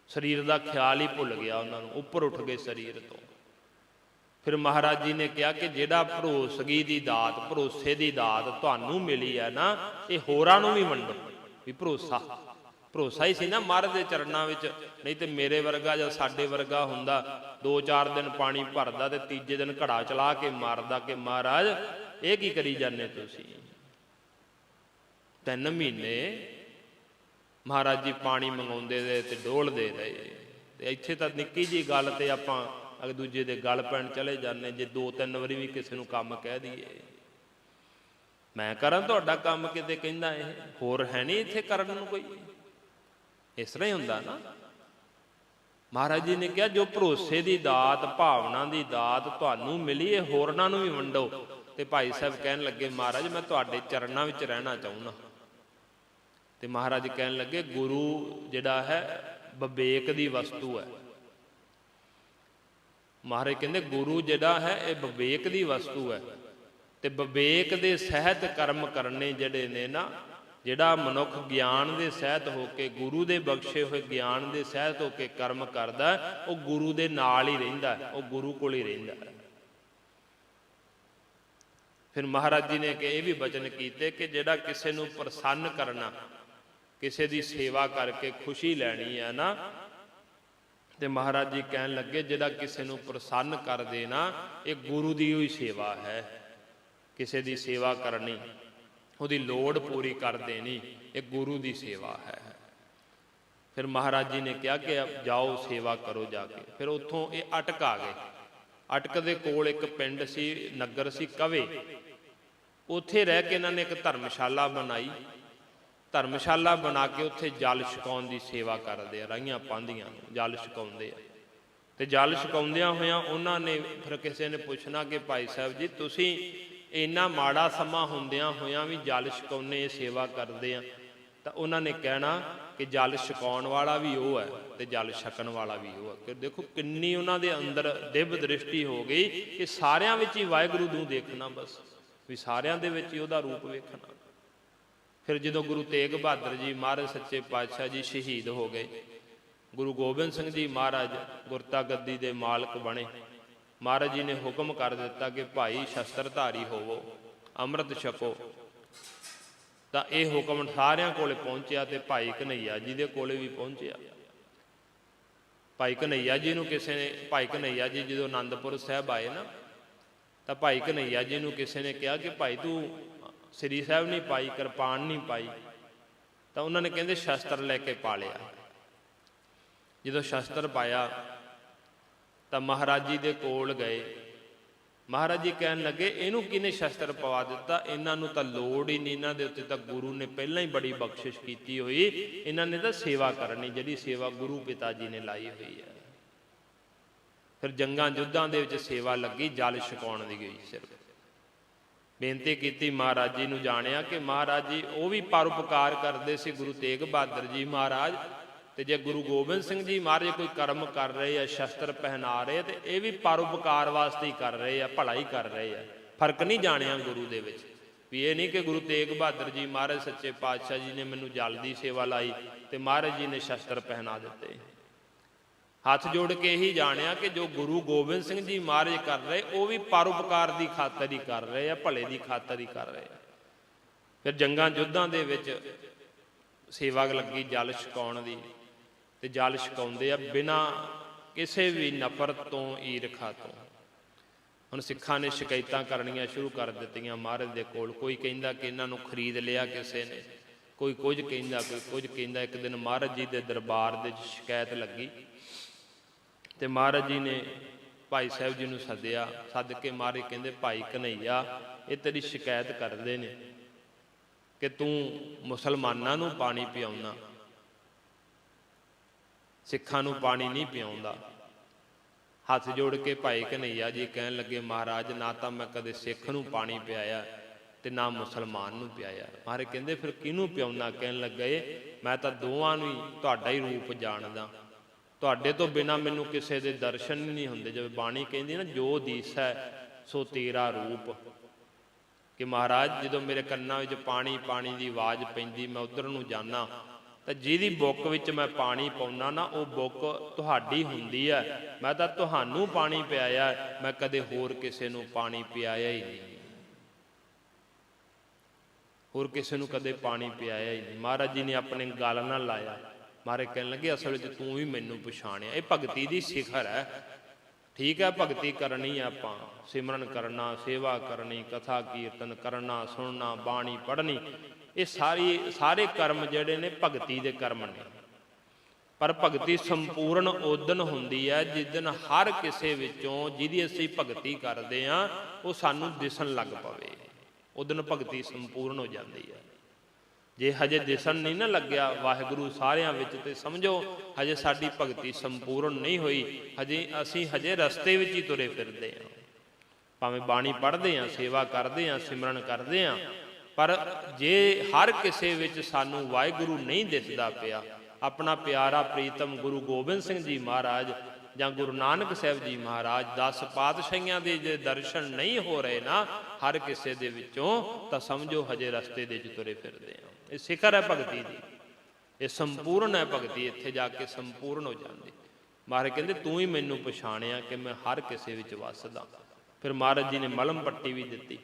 ਸਰੀਰ ਦਾ ਖਿਆਲ ਹੀ ਭੁੱਲ ਗਿਆ ਉਹਨਾਂ ਨੂੰ, ਉੱਪਰ ਉੱਠ ਗਏ ਸਰੀਰ ਤੋਂ। ਫਿਰ ਮਹਾਰਾਜ ਜੀ ਨੇ ਕਿਹਾ ਕਿ ਜਿਹੜਾ ਭਰੋਸਗੀ ਦੀ ਦਾਤ, ਭਰੋਸੇ ਦੀ ਦਾਤ ਤੁਹਾਨੂੰ ਮਿਲੀ ਹੈ ਨਾ, ਇਹ ਹੋਰਾਂ ਨੂੰ ਵੀ ਵੰਡੋ, ਵੀ ਭਰੋਸਾ। ਭਰੋਸਾ ਹੀ ਸੀ ਨਾ ਮਹਾਰਾਜ ਦੇ ਚਰਨਾਂ ਵਿੱਚ, ਨਹੀਂ ਤੇ ਮੇਰੇ ਵਰਗਾ ਜਾਂ ਸਾਡੇ ਵਰਗਾ ਹੁੰਦਾ, ਦੋ ਚਾਰ ਦਿਨ ਪਾਣੀ ਭਰਦਾ ਤੇ ਤੀਜੇ ਦਿਨ ਘੜਾ ਚਲਾ ਕੇ ਮਾਰਦਾ ਕਿ ਮਹਾਰਾਜ, ਇਹ ਕੀ ਕਰੀ ਜਾਂਦੇ ਤੁਸੀਂ? ਤਿੰਨ ਮਹੀਨੇ ਮਹਾਰਾਜ ਜੀ ਪਾਣੀ ਮੰਗਾਉਂਦੇ ਰਹੇ ਤੇ ਡੋਲਦੇ ਰਹੇ। ਤੇ ਇੱਥੇ ਤਾਂ ਨਿੱਕੀ ਜੀ ਗੱਲ ਤੇ ਆਪਾਂ ਇੱਕ ਦੂਜੇ ਦੇ ਗੱਲ ਪੈਣ ਚਲੇ ਜਾਂਦੇ ਜੇ ਦੋ ਤਿੰਨ ਵਾਰੀ ਵੀ ਕਿਸੇ ਨੂੰ ਕੰਮ ਕਹਿ ਦਈਏ। ਮੈਂ ਕਰਾਂ ਤੁਹਾਡਾ ਕੰਮ ਕਿਤੇ ਕਹਿੰਦਾ ਇਹ? ਹੋਰ ਹੈ ਨਹੀਂ ਇੱਥੇ ਕਰਨ ਨੂੰ ਕੋਈ? ਇਸ ਤਰ੍ਹਾਂ ਹੀ ਹੁੰਦਾ ਨਾ। ਮਹਾਰਾਜ ਜੀ ਨੇ ਕਿਹਾ, ਜੋ ਭਰੋਸੇ ਦੀ ਦਾਤ, ਭਾਵਨਾ ਦੀ ਦਾਤ ਤੁਹਾਨੂੰ ਮਿਲੀ, ਇਹ ਹੋਰਨਾਂ ਨੂੰ ਵੀ ਵੰਡੋ। ਤੇ ਭਾਈ ਸਾਹਿਬ ਕਹਿਣ ਲੱਗੇ, ਮਹਾਰਾਜ, ਮੈਂ ਤੁਹਾਡੇ ਚਰਨਾਂ ਵਿੱਚ ਰਹਿਣਾ ਚਾਹੁੰਦਾ। ਤੇ ਮਹਾਰਾਜ ਕਹਿਣ ਲੱਗੇ, ਗੁਰੂ ਜਿਹੜਾ ਹੈ, ਵਿਵੇਕ ਦੀ ਵਸਤੂ ਹੈ। ਮਹਾਰਾਜ ਕਹਿੰਦੇ, ਗੁਰੂ ਜਿਹੜਾ ਹੈ, ਇਹ ਵਿਵੇਕ ਦੀ ਵਸਤੂ ਹੈ। ਤੇ ਵਿਵੇਕ ਦੇ ਸਹਿਤ ਕਰਮ ਕਰਨੇ ਜਿਹੜੇ ਨੇ ਨਾ ਜਿਹੜਾ ਮਨੁੱਖ ਗਿਆਨ ਦੇ ਸਹਿਤ ਹੋ ਕੇ ਗੁਰੂ ਦੇ ਬਖਸ਼ੇ ਹੋਏ ਗਿਆਨ ਦੇ ਸਹਿਤ ਹੋ ਕੇ ਕਰਮ ਕਰਦਾ, ਉਹ ਗੁਰੂ ਦੇ ਨਾਲ ਹੀ ਰਹਿੰਦਾ, ਉਹ ਗੁਰੂ ਕੋਲ ਹੀ ਰਹਿੰਦਾ। ਫਿਰ ਮਹਾਰਾਜ ਜੀ ਨੇ ਕਿ ਇਹ ਵੀ ਬਚਨ ਕੀਤੇ ਕਿ ਜਿਹੜਾ ਕਿਸੇ ਨੂੰ ਪ੍ਰਸੰਨ ਕਰਨਾ, ਕਿਸੇ ਦੀ ਸੇਵਾ ਕਰਕੇ ਖੁਸ਼ੀ ਲੈਣੀ ਹੈ ਨਾ, ਤੇ ਮਹਾਰਾਜ ਜੀ ਕਹਿਣ ਲੱਗੇ, ਜਿਹੜਾ ਕਿਸੇ ਨੂੰ ਪ੍ਰਸੰਨ ਕਰ ਦੇਣਾ, ਇਹ ਗੁਰੂ ਦੀ ਹੀ ਸੇਵਾ ਹੈ, ਕਿਸੇ ਦੀ ਸੇਵਾ ਕਰਨੀ। ਉਹਦੀ ਲੋੜ ਪੂਰੀ ਕਰ ਦੇਣੀ ਇਹ ਗੁਰੂ ਦੀ ਸੇਵਾ ਹੈ। ਫਿਰ ਮਹਾਰਾਜ ਜੀ ਨੇ ਕਿਹਾ ਕਿ ਜਾਓ, ਸੇਵਾ ਕਰੋ ਜਾ ਕੇ। ਫਿਰ ਉੱਥੋਂ ਇਹ ਅਟਕ ਆ ਗਏ। ਅਟਕ ਦੇ ਕੋਲ ਇੱਕ ਪਿੰਡ ਸੀ, ਨਗਰ ਸੀ, ਕਵੇ। ਉੱਥੇ ਰਹਿ ਕੇ ਇਹਨਾਂ ਨੇ ਇੱਕ ਧਰਮਸ਼ਾਲਾ ਬਣਾਈ। ਧਰਮਸ਼ਾਲਾ ਬਣਾ ਕੇ ਉੱਥੇ ਜਲ ਛਕਾਉਣ ਦੀ ਸੇਵਾ ਕਰਦੇ ਆ ਰਾਈਆਂ ਪਾਉਂਦੀਆਂ ਨੂੰ, ਜਲ ਛਕਾਉਂਦੇ ਆ। ਤੇ ਜਲ ਛਕਾਉਂਦਿਆਂ ਹੋਇਆਂ ਉਹਨਾਂ ਨੇ ਫਿਰ ਕਿਸੇ ਨੇ ਪੁੱਛਣਾ ਕਿ ਭਾਈ ਸਾਹਿਬ ਜੀ, ਤੁਸੀਂ ਇੰਨਾ ਮਾੜਾ ਸਮਾਂ ਹੁੰਦਿਆਂ ਹੋਇਆਂ ਵੀ ਜਲ ਛਕਾਉਨੇ ਸੇਵਾ ਕਰਦੇ ਆ। ਤਾਂ ਉਹਨਾਂ ਨੇ ਕਹਿਣਾ ਕਿ ਜਲ ਛਕਾਉਣ ਵਾਲਾ ਵੀ ਉਹ ਹੈ ਤੇ ਜਲ ਛਕਣ ਵਾਲਾ ਵੀ ਉਹ ਹੈ। ਕਿ ਦੇਖੋ ਕਿੰਨੀ ਉਹਨਾਂ ਦੇ ਅੰਦਰ ਦਿਵ ਦ੍ਰਿਸ਼ਟੀ ਹੋ ਗਈ ਕਿ ਸਾਰਿਆਂ ਵਿੱਚ ਹੀ ਵਾਹਿਗੁਰੂ ਨੂੰ ਦੇਖਣਾ ਬਸ, ਵੀ ਸਾਰਿਆਂ ਦੇ ਵਿੱਚ ਹੀ ਉਹਦਾ ਰੂਪ ਵੇਖਣਾ। ਫਿਰ ਜਦੋਂ ਗੁਰੂ ਤੇਗ ਬਹਾਦਰ ਜੀ ਮਹਾਰਾਜ ਸੱਚੇ ਪਾਤਸ਼ਾਹ ਜੀ ਸ਼ਹੀਦ ਹੋ ਗਏ, ਗੁਰੂ ਗੋਬਿੰਦ ਸਿੰਘ ਜੀ ਮਹਾਰਾਜ ਗੁਰਤਾ ਗੱਦੀ ਦੇ ਮਾਲਕ ਬਣੇ। ਮਹਾਰਾਜ ਜੀ ਨੇ ਹੁਕਮ ਕਰ ਦਿੱਤਾ ਕਿ ਭਾਈ ਸ਼ਸਤਰਧਾਰੀ ਹੋਵੋ, ਅੰਮ੍ਰਿਤ ਛਕੋ। ਤਾਂ ਇਹ ਹੁਕਮ ਸਾਰਿਆਂ ਕੋਲੇ ਪਹੁੰਚਿਆ ਤੇ ਭਾਈ ਕਨਈਆ ਜੀ ਦੇ ਕੋਲੇ ਵੀ ਪਹੁੰਚਿਆ। ਭਾਈ ਕਨਈਆ ਜੀ ਨੂੰ ਕਿਸੇ ਨੇ, ਭਾਈ ਕਨਈਆ ਜੀ ਜਦੋਂ ਆਨੰਦਪੁਰ ਸਾਹਿਬ ਆਏ ਨਾ, ਤਾਂ ਭਾਈ ਕਨਈਆ ਜੀ ਨੂੰ ਕਿਸੇ ਨੇ ਕਿਹਾ ਕਿ ਭਾਈ ਤੂੰ ਸ੍ਰੀ ਸਾਹਿਬ ਨਹੀਂ ਪਾਈ, ਕਿਰਪਾਨ ਨਹੀਂ ਪਾਈ। ਤਾਂ ਉਹਨਾਂ ਨੇ ਕਹਿੰਦੇ ਸ਼ਸਤਰ ਲੈ ਕੇ ਪਾ ਲਿਆ। ਜਦੋਂ ਸ਼ਸਤਰ ਪਾਇਆ ਤਾਂ ਮਹਾਰਾਜ ਜੀ ਦੇ ਕੋਲ ਗਏ। ਮਹਾਰਾਜ ਜੀ ਕਹਿਣ ਲੱਗੇ, ਇਹਨੂੰ ਕਿਹਨੇ ਸ਼ਸਤਰ ਪਵਾ ਦਿੱਤਾ? ਇਹਨਾਂ ਨੂੰ ਤਾਂ ਲੋੜ ਹੀ ਨਹੀਂ, ਇਹਨਾਂ ਦੇ ਉੱਤੇ ਤਾਂ ਗੁਰੂ ਨੇ ਪਹਿਲਾਂ ਹੀ ਬੜੀ ਬਖਸ਼ਿਸ਼ ਕੀਤੀ ਹੋਈ। ਇਹਨਾਂ ਨੇ ਤਾਂ ਸੇਵਾ ਕਰਨੀ, ਜਿਹੜੀ ਸੇਵਾ ਗੁਰੂ ਪਿਤਾ ਜੀ ਨੇ ਲਾਈ ਹੋਈ ਹੈ। ਫਿਰ ਜੰਗਾਂ ਯੁੱਧਾਂ ਦੇ ਵਿੱਚ ਸੇਵਾ ਲੱਗੀ, ਜਲ ਛਕਾਉਣ ਦੀ ਗਈ ਸਿਰਫ। ਬੇਨਤੀ ਕੀਤੀ ਮਹਾਰਾਜ ਜੀ ਨੂੰ ਜਾਣਿਆ ਕਿ ਮਹਾਰਾਜ ਜੀ ਉਹ ਵੀ ਪਰਉਪਕਾਰ ਕਰਦੇ ਸੀ ਗੁਰੂ ਤੇਗ ਬਹਾਦਰ ਜੀ ਮਹਾਰਾਜ। ਤੇ ਜੇ ਗੁਰੂ ਗੋਬਿੰਦ ਸਿੰਘ ਜੀ ਮਹਾਰਾਜ ਕੋਈ ਕਰਮ ਕਰ ਰਹੇ ਆ, ਸ਼ਸਤਰ ਪਹਿਨਾ ਰਹੇ ਆ, ਤੇ ਇਹ ਵੀ ਪਰਉਪਕਾਰ ਵਾਸਤੇ ਹੀ ਕਰ ਰਹੇ ਆ ਭਲਾ ਹੀ ਕਰ ਰਹੇ ਆ। ਫ਼ਰਕ ਨਹੀਂ ਜਾਣਿਆ ਗੁਰੂ ਦੇ ਵਿੱਚ। ਵੀ ਇਹ ਨਹੀਂ ਕਿ ਗੁਰੂ ਤੇਗ ਬਹਾਦਰ ਜੀ ਮਹਾਰਾਜ ਸੱਚੇ ਪਾਤਸ਼ਾਹ ਜੀ ਨੇ ਮੈਨੂੰ ਜਲ ਦੀ ਸੇਵਾ ਲਾਈ ਤੇ ਮਹਾਰਾਜ ਜੀ ਨੇ ਸ਼ਸਤਰ ਪਹਿਨਾ ਦਿੱਤੇ। ਹੱਥ ਜੋੜ ਕੇ ਇਹੀ ਜਾਣਿਆ ਕਿ ਜੋ ਗੁਰੂ ਗੋਬਿੰਦ ਸਿੰਘ ਜੀ ਮਹਾਰਾਜ ਕਰ ਰਹੇ, ਉਹ ਵੀ ਪਰਉਪਕਾਰ ਦੀ ਖਾਤਰ ਹੀ ਕਰ ਰਹੇ ਆ, ਭਲੇ ਦੀ ਖਾਤਰ ਹੀ ਕਰ ਰਹੇ ਆ। ਫਿਰ ਜੰਗਾਂ ਯੁੱਧਾਂ ਦੇ ਵਿੱਚ ਸੇਵਾ ਲੱਗੀ ਜਲ ਛਕਾਉਣ ਦੀ। ਤੇ ਜਲ ਛਕਾਉਂਦੇ ਆ ਬਿਨਾ ਕਿਸੇ ਵੀ ਨਫ਼ਰਤ ਤੋਂ, ਈਰਖਾ ਤੋਂ। ਹੁਣ ਸਿੱਖਾਂ ਨੇ ਸ਼ਿਕਾਇਤਾਂ ਕਰਨੀਆਂ ਸ਼ੁਰੂ ਕਰ ਦਿੱਤੀਆਂ ਮਹਾਰਾਜ ਦੇ ਕੋਲ। ਕੋਈ ਕਹਿੰਦਾ ਕਿ ਇਹਨਾਂ ਨੂੰ ਖਰੀਦ ਲਿਆ ਕਿਸੇ ਨੇ। ਕੋਈ ਕੁਝ ਕਹਿੰਦਾ, ਕੋਈ ਕੁਝ ਕਹਿੰਦਾ। ਇੱਕ ਦਿਨ ਮਹਾਰਾਜ ਜੀ ਦੇ ਦਰਬਾਰ ਦੇ ਵਿੱਚ ਸ਼ਿਕਾਇਤ ਲੱਗੀ ਤੇ ਮਹਾਰਾਜ ਜੀ ਨੇ ਭਾਈ ਸਾਹਿਬ ਜੀ ਨੂੰ ਸੱਦਿਆ। ਸੱਦ ਕੇ ਮਹਾਰਾਜ ਕਹਿੰਦੇ, ਭਾਈ ਕਨਈਆ ਇਹ ਤੇਰੀ ਸ਼ਿਕਾਇਤ ਕਰਦੇ ਨੇ ਕਿ ਤੂੰ ਮੁਸਲਮਾਨਾਂ ਨੂੰ ਪਾਣੀ ਪਿਆਉਣਾ। ਸਿੱਖਾਂ ਨੂੰ ਪਾਣੀ ਨਹੀਂ ਪਿਆਉਂਦਾ। ਹੱਥ ਜੋੜ ਕੇ ਭਾਈ ਕਨਈਆ ਜੀ ਕਹਿਣ ਲੱਗੇ, ਮਹਾਰਾਜ, ਨਾ ਤਾਂ ਮੈਂ ਕਦੇ ਸਿੱਖ ਨੂੰ ਪਾਣੀ ਪਿਆਇਆ ਤੇ ਨਾ ਮੁਸਲਮਾਨ ਨੂੰ ਪਿਆਇਆ। ਮਹਾਰਾਜ ਕਹਿੰਦੇ, ਫਿਰ ਕਿਹਨੂੰ ਪਿਆਉਣਾ? ਕਹਿਣ ਲੱਗੇ, ਮੈਂ ਤਾਂ ਦੋਵਾਂ ਨੂੰ ਹੀ, ਤੁਹਾਡਾ ਹੀ ਰੂਪ ਜਾਣਦਾ। ਤੁਹਾਡੇ ਤੋਂ ਬਿਨਾ ਮੈਨੂੰ ਕਿਸੇ ਦੇ ਦਰਸ਼ਨ ਨਹੀਂ ਹੁੰਦੇ। ਜਿਵੇਂ ਬਾਣੀ ਕਹਿੰਦੀ ਨਾ, ਜੋ ਦੀਸੈ, ਸੋ ਤੇਰਾ ਰੂਪ। ਕਿ ਮਹਾਰਾਜ, ਜਦੋਂ ਮੇਰੇ ਕੰਨਾਂ ਵਿੱਚ ਪਾਣੀ ਪਾਣੀ ਦੀ ਆਵਾਜ਼ ਪੈਂਦੀ, ਮੈਂ ਉਧਰ ਨੂੰ ਜਾਣਾ ਤਾਂ ਜਿਹਦੀ ਬੁੱਕ ਵਿੱਚ ਮੈਂ ਪਾਣੀ ਪਾਉਣਾ ਨਾ, ਉਹ ਬੁੱਕ ਤੁਹਾਡੀ ਹੁੰਦੀ ਹੈ ਮੈਂ ਤਾਂ ਤੁਹਾਨੂੰ ਪਾਣੀ ਪਿਆਇਆ, ਮੈਂ ਕਦੇ ਹੋਰ ਕਿਸੇ ਨੂੰ ਪਾਣੀ ਪਿਆਇਆ ਹੀ ਨਹੀਂ। ਹੋਰ ਕਿਸੇ ਨੂੰ ਕਦੇ ਪਾਣੀ ਪਿਆਇਆ ਹੀ ਨਹੀਂ। ਮਹਾਰਾਜ ਜੀ ਨੇ ਆਪਣੇ ਗਲ ਨਾਲ ਲਾਇਆ। ਮਹਾਰਾਜ ਕਹਿਣ ਲੱਗੇ, ਅਸਲ ਵਿੱਚ ਤੂੰ ਵੀ ਮੈਨੂੰ ਪਛਾਣਿਆ। ਇਹ ਭਗਤੀ ਦੀ ਸਿਖਰ ਹੈ। ਠੀਕ ਹੈ, ਭਗਤੀ ਕਰਨੀ ਆਪਾਂ। ਸਿਮਰਨ ਕਰਨਾ, ਸੇਵਾ ਕਰਨੀ, ਕਥਾ ਕੀਰਤਨ ਕਰਨਾ, ਸੁਣਨਾ, ਬਾਣੀ ਪੜ੍ਹਨੀ। ਇਹ ਸਾਰੀ ਸਾਰੇ ਕਰਮ ਜਿਹੜੇ ਨੇ ਭਗਤੀ ਦੇ ਕਰਮ ਨੇ। ਪਰ ਭਗਤੀ ਸੰਪੂਰਨ ਉਦਨ ਹੁੰਦੀ ਹੈ, ਜਿਸ ਦਿਨ ਹਰ ਕਿਸੇ ਵਿੱਚੋਂ ਜਿਹਦੀ ਅਸੀਂ ਭਗਤੀ ਕਰਦੇ ਆ ਉਹ ਸਾਨੂੰ ਦਿਸਣ ਲੱਗ ਪਵੇ। ਉਦਨ ਭਗਤੀ ਸੰਪੂਰਨ ਹੋ ਜਾਂਦੀ ਹੈ। ਜੇ ਹਜੇ ਦਿਸਣ ਨਹੀਂ ਨਾ ਲੱਗਿਆ, ਵਾਹਿਗੁਰੂ ਸਾਰਿਆਂ ਵਿੱਚ ਤੇ ਸਮਝੋ, ਹਜੇ ਸਾਡੀ ਭਗਤੀ ਸੰਪੂਰਨ ਨਹੀਂ ਹੋਈ, ਹਜੇ ਅਸੀਂ ਹਜੇ ਰਸਤੇ ਵਿੱਚ ਹੀ ਤੁਰੇ ਫਿਰਦੇ ਹਾਂ। ਭਾਵੇਂ ਬਾਣੀ ਪੜ੍ਹਦੇ ਹਾਂ, ਸੇਵਾ ਕਰਦੇ ਹਾਂ, ਸਿਮਰਨ ਕਰਦੇ ਹਾਂ ਪਰ ਜੇ ਹਰ ਕਿਸੇ ਵਿੱਚ ਸਾਨੂੰ ਵਾਹਿਗੁਰੂ ਨਹੀਂ ਦਿਸਦਾ ਪਿਆ, ਆਪਣਾ ਪਿਆਰਾ ਪ੍ਰੀਤਮ ਗੁਰੂ ਗੋਬਿੰਦ ਸਿੰਘ ਜੀ ਮਹਾਰਾਜ ਜਾਂ ਗੁਰੂ ਨਾਨਕ ਸਾਹਿਬ ਜੀ ਮਹਾਰਾਜ 10 ਪਾਤਸ਼ਾਹੀਆਂ ਦੇ ਜੇ ਦਰਸ਼ਨ ਨਹੀਂ ਹੋ ਰਹੇ ਨਾ ਹਰ ਕਿਸੇ ਦੇ ਵਿੱਚੋਂ, ਤਾਂ ਸਮਝੋ ਹਜੇ ਰਸਤੇ ਦੇ ਵਿੱਚ ਤੁਰੇ ਫਿਰਦੇ ਹਾਂ। ਇਹ ਸਿਖਰ ਹੈ ਭਗਤੀ ਦੀ। ਇਹ ਸੰਪੂਰਨ ਹੈ ਭਗਤੀ, ਇੱਥੇ ਜਾ ਕੇ ਸੰਪੂਰਨ ਹੋ ਜਾਂਦੀ। ਮਹਾਰਾਜ ਕਹਿੰਦੇ, ਤੂੰ ਹੀ ਮੈਨੂੰ ਪਛਾਣਿਆ ਕਿ ਮੈਂ ਹਰ ਕਿਸੇ ਵਿੱਚ ਵੱਸਦਾ ਫਿਰ ਮਹਾਰਾਜ ਜੀ ਨੇ ਮਲਮ ਪੱਟੀ ਵੀ ਦਿੱਤੀ।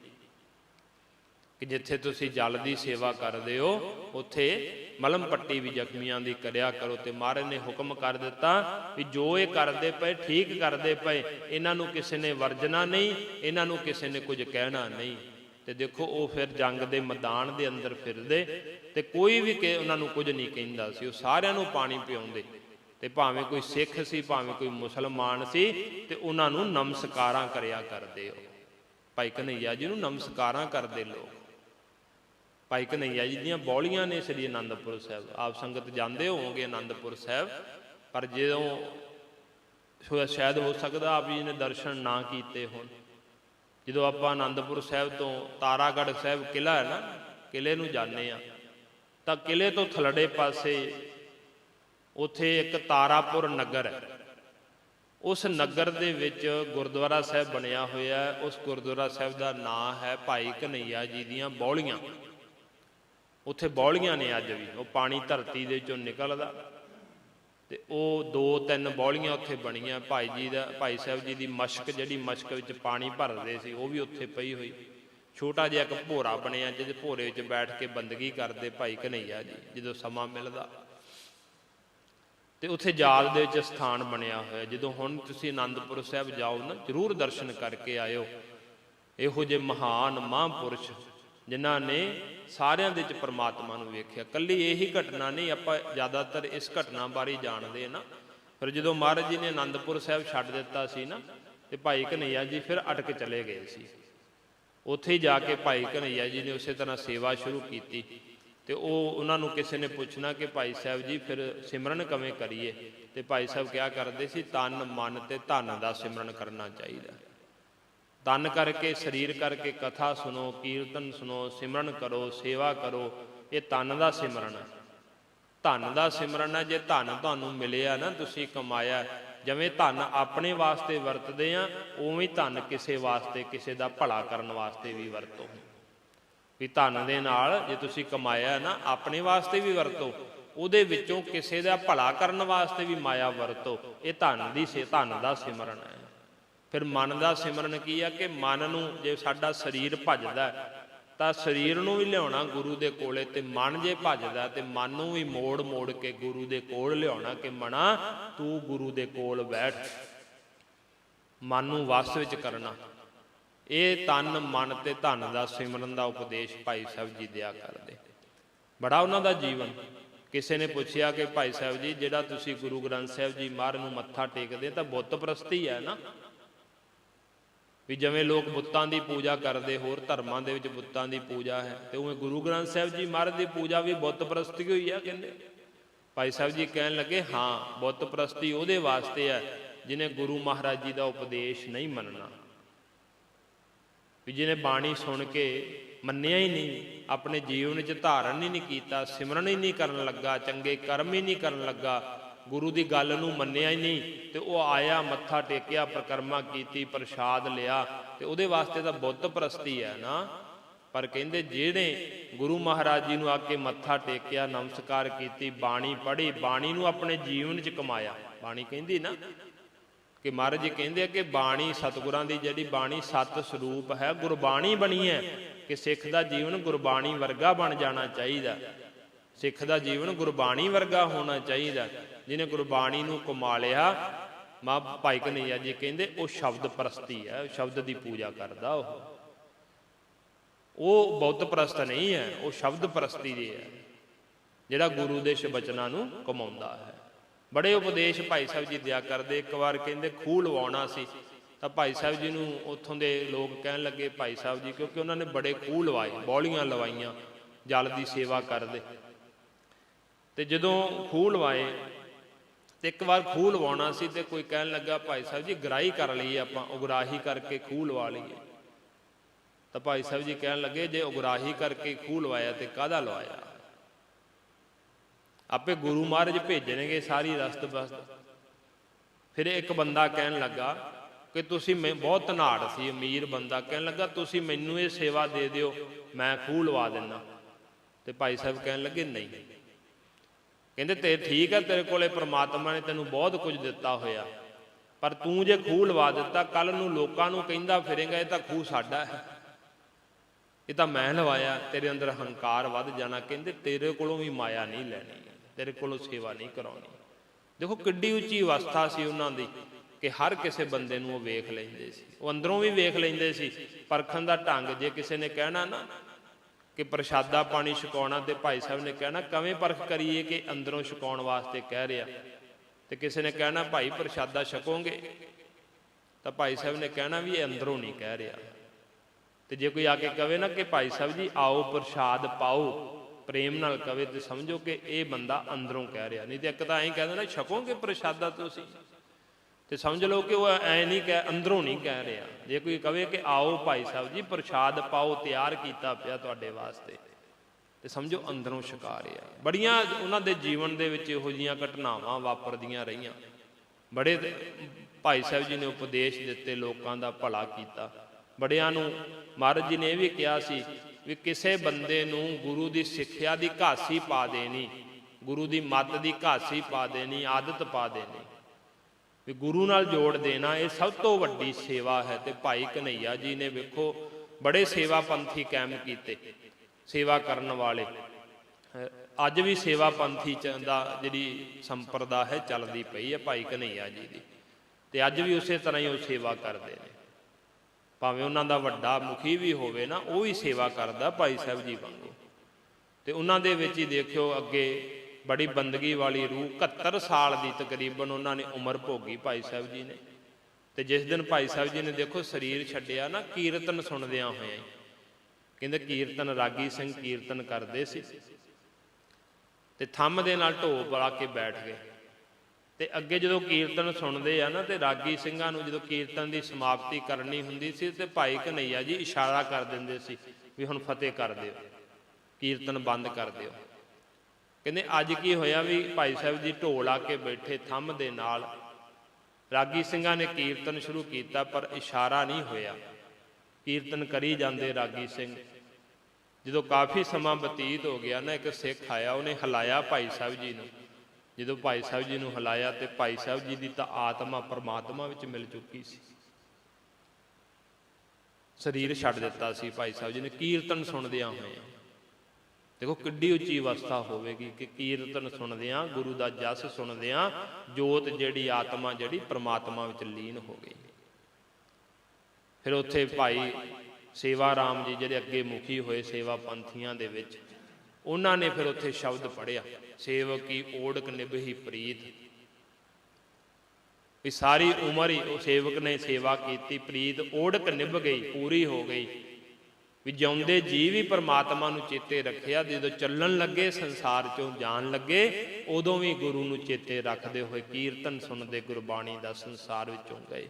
ਕਿ ਜਿੱਥੇ ਤੁਸੀਂ ਜਲ ਦੀ ਸੇਵਾ ਕਰਦੇ ਹੋ, ਉੱਥੇ ਮਲਮ ਪੱਟੀ ਵੀ ਜ਼ਖਮੀਆਂ ਦੀ ਕਰਿਆ ਕਰੋ ਤੇ ਮਹਾਰਾਜ ਨੇ ਹੁਕਮ ਕਰ ਦਿੱਤਾ ਵੀ ਜੋ ਇਹ ਕਰਦੇ ਪਏ, ਠੀਕ ਕਰਦੇ ਪਏ, ਇਹਨਾਂ ਨੂੰ ਕਿਸੇ ਨੇ ਵਰਜਣਾ ਨਹੀਂ, ਇਹਨਾਂ ਨੂੰ ਕਿਸੇ ਨੇ ਕੁਝ ਕਹਿਣਾ ਨਹੀਂ। ਤੇ ਦੇਖੋ, ਉਹ ਫਿਰ ਜੰਗ ਦੇ ਮੈਦਾਨ ਦੇ ਅੰਦਰ ਫਿਰਦੇ ਤੇ ਕੋਈ ਵੀ ਕਿ ਉਹਨਾਂ ਨੂੰ ਕੁਝ ਨਹੀਂ ਕਹਿੰਦਾ ਸੀ, ਉਹ ਸਾਰਿਆਂ ਨੂੰ ਪਾਣੀ ਪਿਆਉਂਦੇ। ਤੇ ਭਾਵੇਂ ਕੋਈ ਸਿੱਖ ਸੀ, ਭਾਵੇਂ ਕੋਈ ਮੁਸਲਮਾਨ ਸੀ, ਤੇ ਉਹਨਾਂ ਨੂੰ ਨਮਸਕਾਰਾਂ ਕਰਿਆ ਕਰਦੇ ਹੋ ਭਾਈ ਕਨਈਆ ਜੀ ਨੂੰ ਨਮਸਕਾਰਾਂ ਕਰਦੇ ਲੋਕ। ਭਾਈ ਕਨਈਆ ਜੀ ਦੀਆਂ ਬੌਲੀਆਂ ਨੇ ਸ੍ਰੀ ਅਨੰਦਪੁਰ ਸਾਹਿਬ। ਆਪ ਸੰਗਤ ਜਾਂਦੇ ਹੋਵੋਗੇ ਅਨੰਦਪੁਰ ਸਾਹਿਬ, ਪਰ ਜਦੋਂ ਸ਼ਾਇਦ ਹੋ ਸਕਦਾ ਆਪ ਜੀ ਨੇ ਦਰਸ਼ਨ ਨਾ ਕੀਤੇ ਹੋਣ। ਜਦੋਂ ਆਪਾਂ ਆਨੰਦਪੁਰ ਸਾਹਿਬ ਤੋਂ ਤਾਰਾਗੜ੍ਹ ਸਾਹਿਬ ਕਿਲਾ ਹੈ ਨਾ ਕਿਲੇ ਨੂੰ ਜਾਂਦੇ ਆ ਤਾਂ ਕਿਲੇ ਤੋਂ ਥਲੜੇ ਪਾਸੇ ਉੱਥੇ ਇੱਕ ਤਾਰਾਪੁਰ ਨਗਰ ਹੈ। ਉਸ ਨਗਰ ਦੇ ਵਿੱਚ ਗੁਰਦੁਆਰਾ ਸਾਹਿਬ ਬਣਿਆ ਹੋਇਆ ਹੈ। ਉਸ ਗੁਰਦੁਆਰਾ ਸਾਹਿਬ ਦਾ ਨਾਂ ਹੈ ਭਾਈ ਕਨਈਆ ਜੀ ਦੀਆਂ ਬੌਲੀਆਂ। ਉੱਥੇ ਬੌਲੀਆਂ ਨੇ ਅੱਜ ਵੀ, ਉਹ ਪਾਣੀ ਧਰਤੀ ਦੇ ਵਿੱਚੋਂ ਨਿਕਲਦਾ। ਤੇ ਉਹ ਦੋ ਤਿੰਨ ਬੌਲੀਆਂ ਉੱਥੇ ਬਣੀਆਂ, ਭਾਈ ਜੀ ਦਾ, ਭਾਈ ਸਾਹਿਬ ਜੀ ਦੀ ਮਸ਼ਕ, ਜਿਹੜੀ ਮਸ਼ਕ ਵਿੱਚ ਪਾਣੀ ਭਰਦੇ ਸੀ, ਉਹ ਵੀ ਉੱਥੇ ਪਈ ਹੋਈ। ਛੋਟਾ ਜਿਹਾ ਇੱਕ ਭੋਰਾ ਬਣਿਆ, ਜਿਹਦੇ ਭੋਰੇ ਵਿੱਚ ਬੈਠ ਕੇ ਬੰਦਗੀ ਕਰਦੇ ਭਾਈ ਕਨਈਆ ਜੀ, ਜਦੋਂ ਸਮਾਂ ਮਿਲਦਾ। ਤੇ ਉੱਥੇ ਯਾਦ ਦੇ ਵਿੱਚ ਸਥਾਨ ਬਣਿਆ ਹੋਇਆ, ਜਦੋਂ ਹੁਣ ਤੁਸੀਂ ਆਨੰਦਪੁਰ ਸਾਹਿਬ ਜਾਓ ਨਾ, ਜ਼ਰੂਰ ਦਰਸ਼ਨ ਕਰਕੇ ਆਇਓ। ਇਹੋ ਜਿਹੇ ਮਹਾਨ ਮਹਾਂਪੁਰਸ਼ ਜਿਨ੍ਹਾਂ ਨੇ ਸਾਰਿਆਂ ਦੇ ਵਿੱਚ ਪਰਮਾਤਮਾ ਨੂੰ ਵੇਖਿਆ। ਕੱਲੀ ਇਹੀ ਘਟਨਾ ਨਹੀਂ, ਆਪਾਂ ਜ਼ਿਆਦਾਤਰ ਇਸ ਘਟਨਾ ਬਾਰੇ ਜਾਣਦੇ ਆ ਨਾ। ਫਿਰ ਜਦੋਂ ਮਹਾਰਾਜ ਜੀ ਨੇ ਆਨੰਦਪੁਰ ਸਾਹਿਬ ਛੱਡ ਦਿੱਤਾ ਸੀ ਨਾ, ਤੇ ਭਾਈ ਕਨਈਆ ਜੀ ਫਿਰ ਅਟਕ ਚਲੇ ਗਏ ਸੀ। ਉੱਥੇ ਹੀ ਜਾ ਕੇ ਭਾਈ ਕਨਈਆ ਜੀ ਨੇ ਉਸੇ ਤਰ੍ਹਾਂ ਸੇਵਾ ਸ਼ੁਰੂ ਕੀਤੀ। ਤੇ ਉਹ ਉਹਨਾਂ ਨੂੰ ਕਿਸੇ ਨੇ ਪੁੱਛਣਾ ਕਿ ਭਾਈ ਸਾਹਿਬ ਜੀ, ਫਿਰ ਸਿਮਰਨ ਕਿਵੇਂ ਕਰੀਏ? ਤੇ ਭਾਈ ਸਾਹਿਬ ਕਿਹਾ ਕਰਦੇ ਸੀ, ਤਨ ਮਨ ਤੇ ਧਨ ਦਾ ਸਿਮਰਨ ਕਰਨਾ ਚਾਹੀਦਾ। ਤਨ ਕਰਕੇ, ਸਰੀਰ ਕਰਕੇ ਕਥਾ ਸੁਣੋ, ਕੀਰਤਨ ਸੁਣੋ, ਸਿਮਰਨ ਕਰੋ, ਸੇਵਾ ਕਰੋ, ਇਹ ਤਨ ਦਾ ਸਿਮਰਨ ਹੈ। ਧਨ ਦਾ ਸਿਮਰਨ ਹੈ, ਜੇ ਧਨ ਤੁਹਾਨੂੰ ਮਿਲਿਆ ਨਾ, ਤੁਸੀਂ ਕਮਾਇਆ ਜਿਵੇਂ ਧਨ ਆਪਣੇ ਵਾਸਤੇ ਵਰਤਦੇ ਆ ਉਵੇਂ ਧਨ ਕਿਸੇ ਵਾਸਤੇ, ਕਿਸੇ ਦਾ ਭਲਾ ਕਰਨ ਵਾਸਤੇ ਵੀ ਵਰਤੋ। ਵੀ ਧਨ ਦੇ ਨਾਲ ਜੇ ਤੁਸੀਂ ਕਮਾਇਆ ਨਾ, ਆਪਣੇ ਵਾਸਤੇ ਵੀ ਵਰਤੋ, ਉਹਦੇ ਵਿੱਚੋਂ ਕਿਸੇ ਦਾ ਭਲਾ ਕਰਨ ਵਾਸਤੇ ਵੀ ਮਾਇਆ ਵਰਤੋ। ਇਹ ਧਨ ਦੀ ਸੇ, ਧਨ ਦਾ ਸਿਮਰਨ ਹੈ। ਫਿਰ ਮਨ ਦਾ ਸਿਮਰਨ ਕੀ ਆ ਕਿ ਮਨ ਨੂੰ ਜੇ ਸਾਡਾ ਸਰੀਰ ਭੱਜਦਾ ਤਾਂ ਸਰੀਰ ਨੂੰ ਵੀ ਲਿਆਉਣਾ ਗੁਰੂ ਦੇ ਕੋਲੇ ਤੇ ਮਨ ਜੇ ਭੱਜਦਾ ਤੇ ਮਨ ਨੂੰ ਵੀ ਮੋੜ ਮੋੜ ਕੇ ਗੁਰੂ ਦੇ ਕੋਲ ਲਿਆਉਣਾ ਕਿ ਮਨਾ, ਤੂੰ ਗੁਰੂ ਦੇ ਕੋਲ ਬੈਠ। ਮਨ ਨੂੰ ਵਸ ਵਿੱਚ ਕਰਨਾ। ਇਹ ਤਨ, ਮਨ ਤੇ ਧਨ ਦਾ ਸਿਮਰਨ ਦਾ ਉਪਦੇਸ਼ ਭਾਈ ਸਾਹਿਬ ਜੀ ਦਿਆ ਕਰਦੇ। ਬੜਾ ਉਹਨਾਂ ਦਾ ਜੀਵਨ। ਕਿਸੇ ਨੇ ਪੁੱਛਿਆ ਕਿ ਭਾਈ ਸਾਹਿਬ ਜੀ, ਜਿਹੜਾ ਤੁਸੀਂ ਗੁਰੂ ਗ੍ਰੰਥ ਸਾਹਿਬ ਜੀ ਮਹਾਰਾਜ ਨੂੰ ਮੱਥਾ ਟੇਕਦੇ, ਤਾਂ ਬੁੱਤ ਪ੍ਰਸਤੀ ਹੈ ਨਾ। ਵੀ ਜਿਵੇਂ ਲੋਕ ਬੁੱਤਾਂ ਦੀ ਪੂਜਾ ਕਰਦੇ, ਹੋਰ ਧਰਮਾਂ ਦੇ ਵਿੱਚ ਬੁੱਤਾਂ ਦੀ ਪੂਜਾ ਹੈ। ਤੇ ਉਵੇਂ ਗੁਰੂ ਗ੍ਰੰਥ ਸਾਹਿਬ ਜੀ ਮਹਾਰਾਜ ਦੀ ਪੂਜਾ ਵੀ ਬੁੱਤ ਪ੍ਰਸਤੀ ਹੋਈ ਆ, ਕਹਿੰਦੇ। ਭਾਈ ਸਾਹਿਬ ਜੀ ਕਹਿਣ ਲੱਗੇ, ਹਾਂ, ਬੁੱਤ ਪ੍ਰਸਤੀ ਉਹਦੇ ਵਾਸਤੇ ਹੈ ਜਿਨੇ ਗੁਰੂ ਮਹਾਰਾਜ ਜੀ ਦਾ ਉਪਦੇਸ਼ ਨਹੀਂ ਮੰਨਣਾ। ਵੀ ਜਿਹਨੇ ਬਾਣੀ ਸੁਣ ਕੇ ਮੰਨਿਆ ਹੀ ਨਹੀਂ, ਆਪਣੇ ਜੀਵਨ 'ਚ ਧਾਰਨ ਹੀ ਨਹੀਂ ਕੀਤਾ, ਸਿਮਰਨ ਹੀ ਨਹੀਂ ਕਰਨ ਲੱਗਾ, ਚੰਗੇ ਕਰਮ ਹੀ ਨਹੀਂ ਕਰਨ ਲੱਗਾ ਗੁਰੂ ਦੀ ਗੱਲ ਨੂੰ ਮੰਨਿਆ ਹੀ ਨਹੀਂ ਤੇ ਉਹ ਆਇਆ, ਮੱਥਾ ਟੇਕਿਆ, ਪ੍ਰਕਰਮਾ ਕੀਤੀ, ਪ੍ਰਸ਼ਾਦ ਲਿਆ ਤੇ ਉਹਦੇ ਵਾਸਤੇ ਤਾਂ ਬੁੱਤ ਪ੍ਰਸਤੀ ਹੈ ਨਾ। ਪਰ ਕਹਿੰਦੇ ਜਿਹੜੇ ਗੁਰੂ ਮਹਾਰਾਜ ਜੀ ਨੂੰ ਆ ਕੇ ਮੱਥਾ ਟੇਕਿਆ, ਨਮਸਕਾਰ ਕੀਤੀ, ਬਾਣੀ ਪੜ੍ਹੀ, ਬਾਣੀ ਨੂੰ ਆਪਣੇ ਜੀਵਨ 'ਚ ਕਮਾਇਆ। ਬਾਣੀ ਕਹਿੰਦੀ ਨਾ ਕਿ ਮਹਾਰਾਜ ਜੀ ਕਹਿੰਦੇ ਆ ਕਿ ਬਾਣੀ ਸਤਿਗੁਰਾਂ ਦੀ ਜਿਹੜੀ ਬਾਣੀ ਸਤ ਸਰੂਪ ਹੈ, ਗੁਰਬਾਣੀ ਬਣੀ ਹੈ ਕਿ ਸਿੱਖ ਦਾ ਜੀਵਨ ਗੁਰਬਾਣੀ ਵਰਗਾ ਬਣ ਜਾਣਾ ਚਾਹੀਦਾ। ਸਿੱਖ ਦਾ ਜੀਵਨ ਗੁਰਬਾਣੀ ਵਰਗਾ ਹੋਣਾ ਚਾਹੀਦਾ। ਜਿਹਨੇ ਗੁਰਬਾਣੀ ਨੂੰ ਕਮਾ ਲਿਆ ਮਾ ਭਾਈ ਕਨਈਆ ਜੀ, ਕਹਿੰਦੇ ਉਹ ਸ਼ਬਦ ਪ੍ਰਸਤੀ ਹੈ ਸ਼ਬਦ ਦੀ ਪੂਜਾ ਕਰਦਾ ਉਹ। ਉਹ ਬੌੱਧ ਪ੍ਰਸਤ ਨਹੀਂ ਹੈ, ਉਹ ਸ਼ਬਦ ਪ੍ਰਸਤੀ ਦੀ ਹੈ, ਜਿਹੜਾ ਗੁਰੂ ਦੇ ਸ਼ਬਚਨਾਂ ਨੂੰ ਕਮਾਉਂਦਾ ਹੈ। ਬੜੇ ਉਪਦੇਸ਼ ਭਾਈ ਸਾਹਿਬ ਜੀ ਦਿਆ ਕਰਦੇ, ਇੱਕ ਵਾਰ ਕਹਿੰਦੇ ਖੂਹ ਲਵਾਉਣਾ ਸੀ, ਤਾਂ ਭਾਈ ਸਾਹਿਬ ਜੀ ਨੂੰ ਉੱਥੋਂ ਦੇ ਲੋਕ ਕਹਿਣ ਲੱਗੇ, ਭਾਈ ਸਾਹਿਬ ਜੀ, ਕਿਉਂਕਿ ਉਹਨਾਂ ਨੇ ਬੜੇ ਖੂਹ ਲਵਾਏ, ਬੌਲੀਆਂ ਲਵਾਈਆਂ, ਜਲ ਦੀ ਸੇਵਾ ਕਰਦੇ। ਤੇ ਜਦੋਂ ਖੂਹ ਲਵਾਏ ਤੇ ਇੱਕ ਵਾਰ ਖੂਹ ਲਵਾਉਣਾ ਸੀ ਤੇ ਕੋਈ ਕਹਿਣ ਲੱਗਾ, ਭਾਈ ਸਾਹਿਬ ਜੀ ਗਰਾਈ ਕਰ ਲਈਏ ਆਪਾਂ, ਉਗਰਾਹੀ ਕਰਕੇ ਖੂਹ ਲਵਾ ਲਈਏ। ਤਾਂ ਭਾਈ ਸਾਹਿਬ ਜੀ ਕਹਿਣ ਲੱਗੇ, ਜੇ ਉਗਰਾਹੀ ਕਰਕੇ ਖੂਹ ਲਵਾਇਆ ਤੇ ਕਾਹਦਾ ਲਵਾਇਆ? ਆਪੇ ਗੁਰੂ ਮਹਾਰਾਜ ਭੇਜਣਗੇ ਸਾਰੀ ਰਸਤ ਬਸਤ। ਫਿਰ ਇੱਕ ਬੰਦਾ ਕਹਿਣ ਲੱਗਾ ਕਿ, ਤੁਸੀਂ ਮੈਂ, ਬਹੁਤ ਧਨਾੜ ਸੀ, ਅਮੀਰ ਬੰਦਾ। ਕਹਿਣ ਲੱਗਾ, ਤੁਸੀਂ ਮੈਨੂੰ ਇਹ ਸੇਵਾ ਦੇ ਦਿਓ, ਮੈਂ ਖੂਹ ਲਵਾ ਦਿੰਦਾ। ਤੇ ਭਾਈ ਸਾਹਿਬ ਕਹਿਣ ਲੱਗੇ, ਨਹੀਂ। ਕਹਿੰਦੇ ਤੇ ਠੀਕ ਹੈ ਤੇਰੇ ਕੋਲੇ ਪ੍ਰਮਾਤਮਾ ਨੇ ਤੈਨੂੰ ਬਹੁਤ ਕੁਝ ਦਿੱਤਾ ਹੋਇਆ। ਪਰ ਤੂੰ ਜੇ ਖੂਹ ਲਵਾ ਦਿੱਤਾ ਕੱਲ ਨੂੰ ਲੋਕਾਂ ਨੂੰ ਕਹਿੰਦਾ ਫਿਰੇਗਾ, ਇਹ ਤਾਂ ਖੂਹ ਸਾਡਾ ਹੈ। ਇਹ ਤਾਂ ਮੈਂ ਲਵਾਇਆ, ਤੇਰੇ ਅੰਦਰ ਹੰਕਾਰ ਵੱਧ ਜਾਣਾ। ਕਹਿੰਦੇ ਤੇਰੇ ਕੋਲੋਂ ਵੀ ਮਾਇਆ ਨਹੀਂ ਲੈਣੀ, ਤੇਰੇ ਕੋਲੋਂ ਸੇਵਾ ਨਹੀਂ ਕਰਾਉਣੀ। ਦੇਖੋ ਕਿੱਡੀ ਉੱਚੀ ਅਵਸਥਾ ਸੀ ਉਹਨਾਂ ਦੀ ਕਿ ਹਰ ਕਿਸੇ ਬੰਦੇ ਨੂੰ ਉਹ ਵੇਖ ਲੈਂਦੇ ਸੀ। ਉਹ ਅੰਦਰੋਂ ਵੀ ਵੇਖ ਲੈਂਦੇ ਸੀ, ਪਰਖਣ ਦਾ ਢੰਗ ਜੇ ਕਿਸੇ ਨੇ ਕਹਿਣਾ ਨਾ ਕਿ ਪ੍ਰਸ਼ਾਦਾ ਪਾਣੀ ਛਕਾਉਣਾ ਤੇ ਭਾਈ ਸਾਹਿਬ ਨੇ ਕਹਿਣਾ, ਕਵੇਂ ਪਰਖ ਕਰੀਏ ਕਿ ਅੰਦਰੋਂ ਛਕਾਉਣ ਵਾਸਤੇ ਕਹਿ ਰਿਹਾ? ਤੇ ਕਿਸੇ ਨੇ ਕਹਿਣਾ, ਭਾਈ, ਪ੍ਰਸ਼ਾਦਾ ਛਕੋਗੇ? ਤਾਂ ਭਾਈ ਸਾਹਿਬ ਨੇ ਕਹਿਣਾ ਵੀ ਇਹ ਅੰਦਰੋਂ ਨਹੀਂ ਕਹਿ ਰਿਹਾ। ਤੇ ਜੇ ਕੋਈ ਆ ਕੇ ਕਵੇ ਨਾ ਕਿ ਭਾਈ ਸਾਹਿਬ ਜੀ, ਆਓ ਪ੍ਰਸ਼ਾਦ ਪਾਓ, ਪ੍ਰੇਮ ਨਾਲ ਕਵੇ ਤੇ ਸਮਝੋ ਕਿ ਇਹ ਬੰਦਾ ਅੰਦਰੋਂ ਕਹਿ ਰਿਹਾ। ਨਹੀਂ ਤੇ ਇੱਕ ਤਾਂ ਐਂ ਕਹਿੰਦਾ ਨਾ ਛਕੋਗੇ ਪ੍ਰਸ਼ਾਦਾ ਤੁਸੀਂ? ਤੇ ਸਮਝ ਲਓ ਕਿ ਉਹ ਐ ਨਹੀਂ ਕਹਿ, ਅੰਦਰੋਂ ਨਹੀਂ ਕਹਿ ਰਿਹਾ। ਜੇ ਕੋਈ ਕਵੇ ਕਿ ਆਓ ਭਾਈ ਸਾਹਿਬ ਜੀ, ਪ੍ਰਸ਼ਾਦ ਪਾਓ, ਤਿਆਰ ਕੀਤਾ ਪਿਆ ਤੁਹਾਡੇ ਵਾਸਤੇ। ਤੇ ਸਮਝੋ ਅੰਦਰੋਂ ਛਕਾ ਰਿਹਾ ਬੜੀਆਂ ਉਹਨਾਂ ਦੇ ਜੀਵਨ ਦੇ ਵਿੱਚ ਇਹੋ ਜੀਆਂ ਘਟਨਾਵਾਂ ਵਾਪਰਦੀਆਂ ਰਹੀਆਂ। ਬੜੇ ਭਾਈ ਸਾਹਿਬ ਜੀ ਨੇ ਉਪਦੇਸ਼ ਦਿੱਤੇ, ਲੋਕਾਂ ਦਾ ਭਲਾ ਕੀਤਾ। ਬੜਿਆਂ ਨੂੰ ਮਹਾਰਾਜ ਜੀ ਨੇ ਇਹ ਵੀ ਕਿਹਾ ਸੀ ਵੀ ਕਿਸੇ ਬੰਦੇ ਨੂੰ ਗੁਰੂ ਦੀ ਸਿੱਖਿਆ ਦੀ ਘਾਸੀ ਪਾ ਦੇਣੀ, ਗੁਰੂ ਦੀ ਮੱਤ ਦੀ ਘਾਸੀ ਪਾ ਦੇਣੀ, ਆਦਤ ਪਾ ਦੇਣੀ। ਵੀ ਗੁਰੂ ਨਾਲ ਜੋੜ ਦੇਣਾ, ਇਹ ਸਭ ਤੋਂ ਵੱਡੀ ਸੇਵਾ ਹੈ। ਤੇ ਭਾਈ ਕਨਈਆ ਜੀ ਨੇ ਵੇਖੋ, ਬੜੇ ਸੇਵਾ ਪੰਥੀ ਕਾਇਮ ਕੀਤੇ, ਸੇਵਾ ਕਰਨ ਵਾਲੇ। ਅੱਜ ਵੀ ਸੇਵਾ ਪੰਥੀ ਚ ਦਾ ਜਿਹੜੀ ਸੰਪਰਦਾ ਹੈ, ਚੱਲਦੀ ਪਈ ਹੈ ਭਾਈ ਕਨਈਆ ਜੀ ਦੀ। ਤੇ ਅੱਜ ਵੀ ਉਸੇ ਤਰ੍ਹਾਂ ਹੀ ਉਹ ਸੇਵਾ ਕਰਦੇ ਨੇ। ਭਾਵੇਂ ਉਹਨਾਂ ਦਾ ਵੱਡਾ ਮੁਖੀ ਵੀ ਹੋਵੇ ਨਾ, ਉਹ ਵੀ ਸੇਵਾ ਕਰਦਾ ਭਾਈ ਸਾਹਿਬ ਜੀ ਵਾਂਗੂ ਤੇ ਉਹਨਾਂ ਦੇ ਵਿੱਚ ਹੀ ਦੇਖਿਓ ਅੱਗੇ ਬੜੀ ਬੰਦਗੀ ਵਾਲੀ ਰੂਹ 71 ਸਾਲ ਦੀ ਤਕਰੀਬਨ ਉਹਨਾਂ ਨੇ ਉਮਰ ਭੋਗੀ ਭਾਈ ਸਾਹਿਬ ਜੀ ਨੇ। ਤੇ ਜਿਸ ਦਿਨ ਭਾਈ ਸਾਹਿਬ ਜੀ ਨੇ ਦੇਖੋ ਸਰੀਰ ਛੱਡਿਆ ਨਾ, ਕੀਰਤਨ ਸੁਣਦਿਆਂ ਹੋਇਆ ਕਹਿੰਦੇ ਕੀਰਤਨ ਰਾਗੀ ਸਿੰਘ ਕੀਰਤਨ ਕਰਦੇ ਸੀ। ਤੇ ਥੰਮ ਦੇ ਨਾਲ ਢੋ ਪਾ ਕੇ ਬੈਠ ਗਏ। ਤੇ ਅੱਗੇ ਜਦੋਂ ਕੀਰਤਨ ਸੁਣਦੇ ਆ ਨਾ, ਤੇ ਰਾਗੀ ਸਿੰਘਾਂ ਨੂੰ ਜਦੋਂ ਕੀਰਤਨ ਦੀ ਸਮਾਪਤੀ ਕਰਨੀ ਹੁੰਦੀ ਸੀ, ਤੇ ਭਾਈ ਕਨਈਆ ਜੀ ਇਸ਼ਾਰਾ ਕਰ ਦਿੰਦੇ ਸੀ ਵੀ ਹੁਣ ਫਤਿਹ ਕਰ ਦਿਓ। ਕੀਰਤਨ ਬੰਦ ਕਰ ਦਿਓ। ਕਹਿੰਦੇ, ਅੱਜ ਕੀ ਹੋਇਆ ਵੀ ਭਾਈ ਸਾਹਿਬ ਜੀ ਢੋਲ ਆ ਕੇ ਬੈਠੇ ਥੰਮ ਦੇ ਨਾਲ। ਰਾਗੀ ਸਿੰਘਾਂ ਨੇ ਕੀਰਤਨ ਸ਼ੁਰੂ ਕੀਤਾ, ਪਰ ਇਸ਼ਾਰਾ ਨਹੀਂ ਹੋਇਆ। ਕੀਰਤਨ ਕਰੀ ਜਾਂਦੇ ਰਾਗੀ ਸਿੰਘ। ਜਦੋਂ ਕਾਫੀ ਸਮਾਂ ਬਤੀਤ ਹੋ ਗਿਆ ਨਾ, ਇੱਕ ਸਿੱਖ ਆਇਆ, ਉਹਨੇ ਹਲਾਇਆ ਭਾਈ ਸਾਹਿਬ ਜੀ ਨੂੰ। ਜਦੋਂ ਭਾਈ ਸਾਹਿਬ ਜੀ ਨੂੰ ਹਲਾਇਆ ਤੇ ਭਾਈ ਸਾਹਿਬ ਜੀ ਦੀ ਤਾਂ ਆਤਮਾ ਪਰਮਾਤਮਾ ਵਿੱਚ ਮਿਲ ਚੁੱਕੀ ਸੀ। ਸਰੀਰ ਛੱਡ ਦਿੱਤਾ ਸੀ ਭਾਈ ਸਾਹਿਬ ਜੀ ਨੇ। ਕੀਰਤਨ ਸੁਣਦਿਆਂ ਹੋਏ ਦੇਖੋ ਕਿੱਡੀ ਉੱਚੀ ਅਵਸਥਾ ਹੋਵੇਗੀ ਕਿ ਕੀਰਤਨ ਸੁਣਦਿਆਂ ਗੁਰੂ ਦਾ ਜਸ ਸੁਣਦਿਆਂ ਜੋਤ ਜਿਹੜੀ ਆਤਮਾ ਜਿਹੜੀ ਪ੍ਰਮਾਤਮਾ ਵਿੱਚ ਲੀਨ ਹੋ ਗਈ ਫਿਰ ਉੱਥੇ ਭਾਈ ਸੇਵਾ ਰਾਮ ਜੀ ਜਿਹੜੇ ਅੱਗੇ ਮੁਖੀ ਹੋਏ ਸੇਵਾ ਪੰਥੀਆਂ ਦੇ ਵਿੱਚ, ਉਹਨਾਂ ਨੇ ਫਿਰ ਉੱਥੇ ਸ਼ਬਦ ਪੜਿਆ ਸੇਵਕੀ ਓੜਕ ਨਿਭਹੀ ਪ੍ਰੀਤ। ਵੀ ਸਾਰੀ ਉਮਰ ਹੀ ਉਹ ਸੇਵਕ ਨੇ ਸੇਵਾ ਕੀਤੀ, ਪ੍ਰੀਤ ਓੜਕ ਨਿਭ ਗਈ, ਪੂਰੀ ਹੋ ਗਈ। ਵੀ ਜਿਉਂਦੇ ਜੀ ਵੀ ਪਰਮਾਤਮਾ ਨੂੰ ਚੇਤੇ ਰੱਖਿਆ, ਜਦੋਂ ਚੱਲਣ ਲੱਗੇ, ਸੰਸਾਰ ਚੋਂ ਜਾਣ ਲੱਗੇ, ਉਦੋਂ ਵੀ ਗੁਰੂ ਨੂੰ ਚੇਤੇ ਰੱਖਦੇ ਹੋਏ ਕੀਰਤਨ ਸੁਣਦੇ, ਗੁਰਬਾਣੀ ਦਾ ਸੰਸਾਰ ਵਿੱਚੋਂ ਗਏ।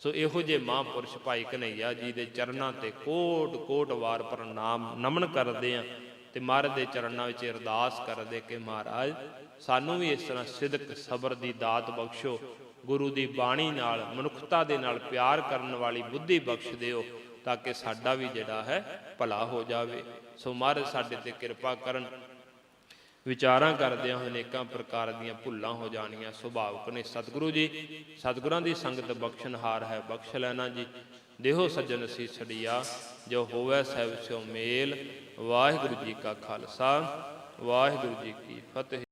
ਸੋ ਇਹੋ ਜੇ ਮਹਾਂਪੁਰਸ਼ ਭਾਈ ਕਨਈਆ ਜੀ ਦੇ ਚਰਨਾਂ ਤੇ ਕੋਟ ਕੋਟ ਵਾਰ ਪ੍ਰਣਾਮ ਨਮਨ ਕਰਦੇ ਆ ਤੇ ਮਹਾਰਾਜ ਦੇ ਚਰਨਾਂ ਵਿੱਚ ਅਰਦਾਸ ਕਰਦੇ ਕਿ ਮਹਾਰਾਜ, ਸਾਨੂੰ ਵੀ ਇਸ ਤਰ੍ਹਾਂ ਸਿਦਕ ਸਬਰ ਦੀ ਦਾਤ ਬਖਸ਼ੋ, ਗੁਰੂ ਦੀ ਬਾਣੀ ਨਾਲ, ਮਨੁੱਖਤਾ ਦੇ ਨਾਲ ਪਿਆਰ ਕਰਨ ਵਾਲੀ ਬੁੱਧੀ ਬਖਸ਼ ਦਿਓ ਤਾਂ ਕਿ ਸਾਡਾ ਵੀ ਜਿਹੜਾ ਹੈ ਭਲਾ ਹੋ ਜਾਵੇ। ਸੋ ਮਹਾਰਾਜ ਸਾਡੇ ਤੇ ਕਿਰਪਾ ਕਰਨ। ਵਿਚਾਰਾਂ ਕਰਦਿਆਂ ਅਨੇਕਾਂ ਪ੍ਰਕਾਰ ਦੀਆਂ ਭੁੱਲਾਂ ਹੋ ਜਾਣੀਆਂ। ਸੁਭਾਵਕ ਨੇ ਸਤਿਗੁਰੂ ਜੀ, ਸਤਿਗੁਰਾਂ ਦੀ ਸੰਗਤ ਬਖਸ਼ਣਹਾਰ ਹੈ, ਬਖਸ਼ ਲੈਣਾ ਜੀ। ਦੇਹੋ ਸੱਜਣ ਸੀ ਛੜੀਆ ਜੋ ਹੋਵੇ ਸਹਿਬ ਸਿਓ ਮੇਲ। ਵਾਹਿਗੁਰੂ ਜੀ ਕਾ ਖਾਲਸਾ, ਵਾਹਿਗੁਰੂ ਜੀ ਕੀ ਫਤਿਹ।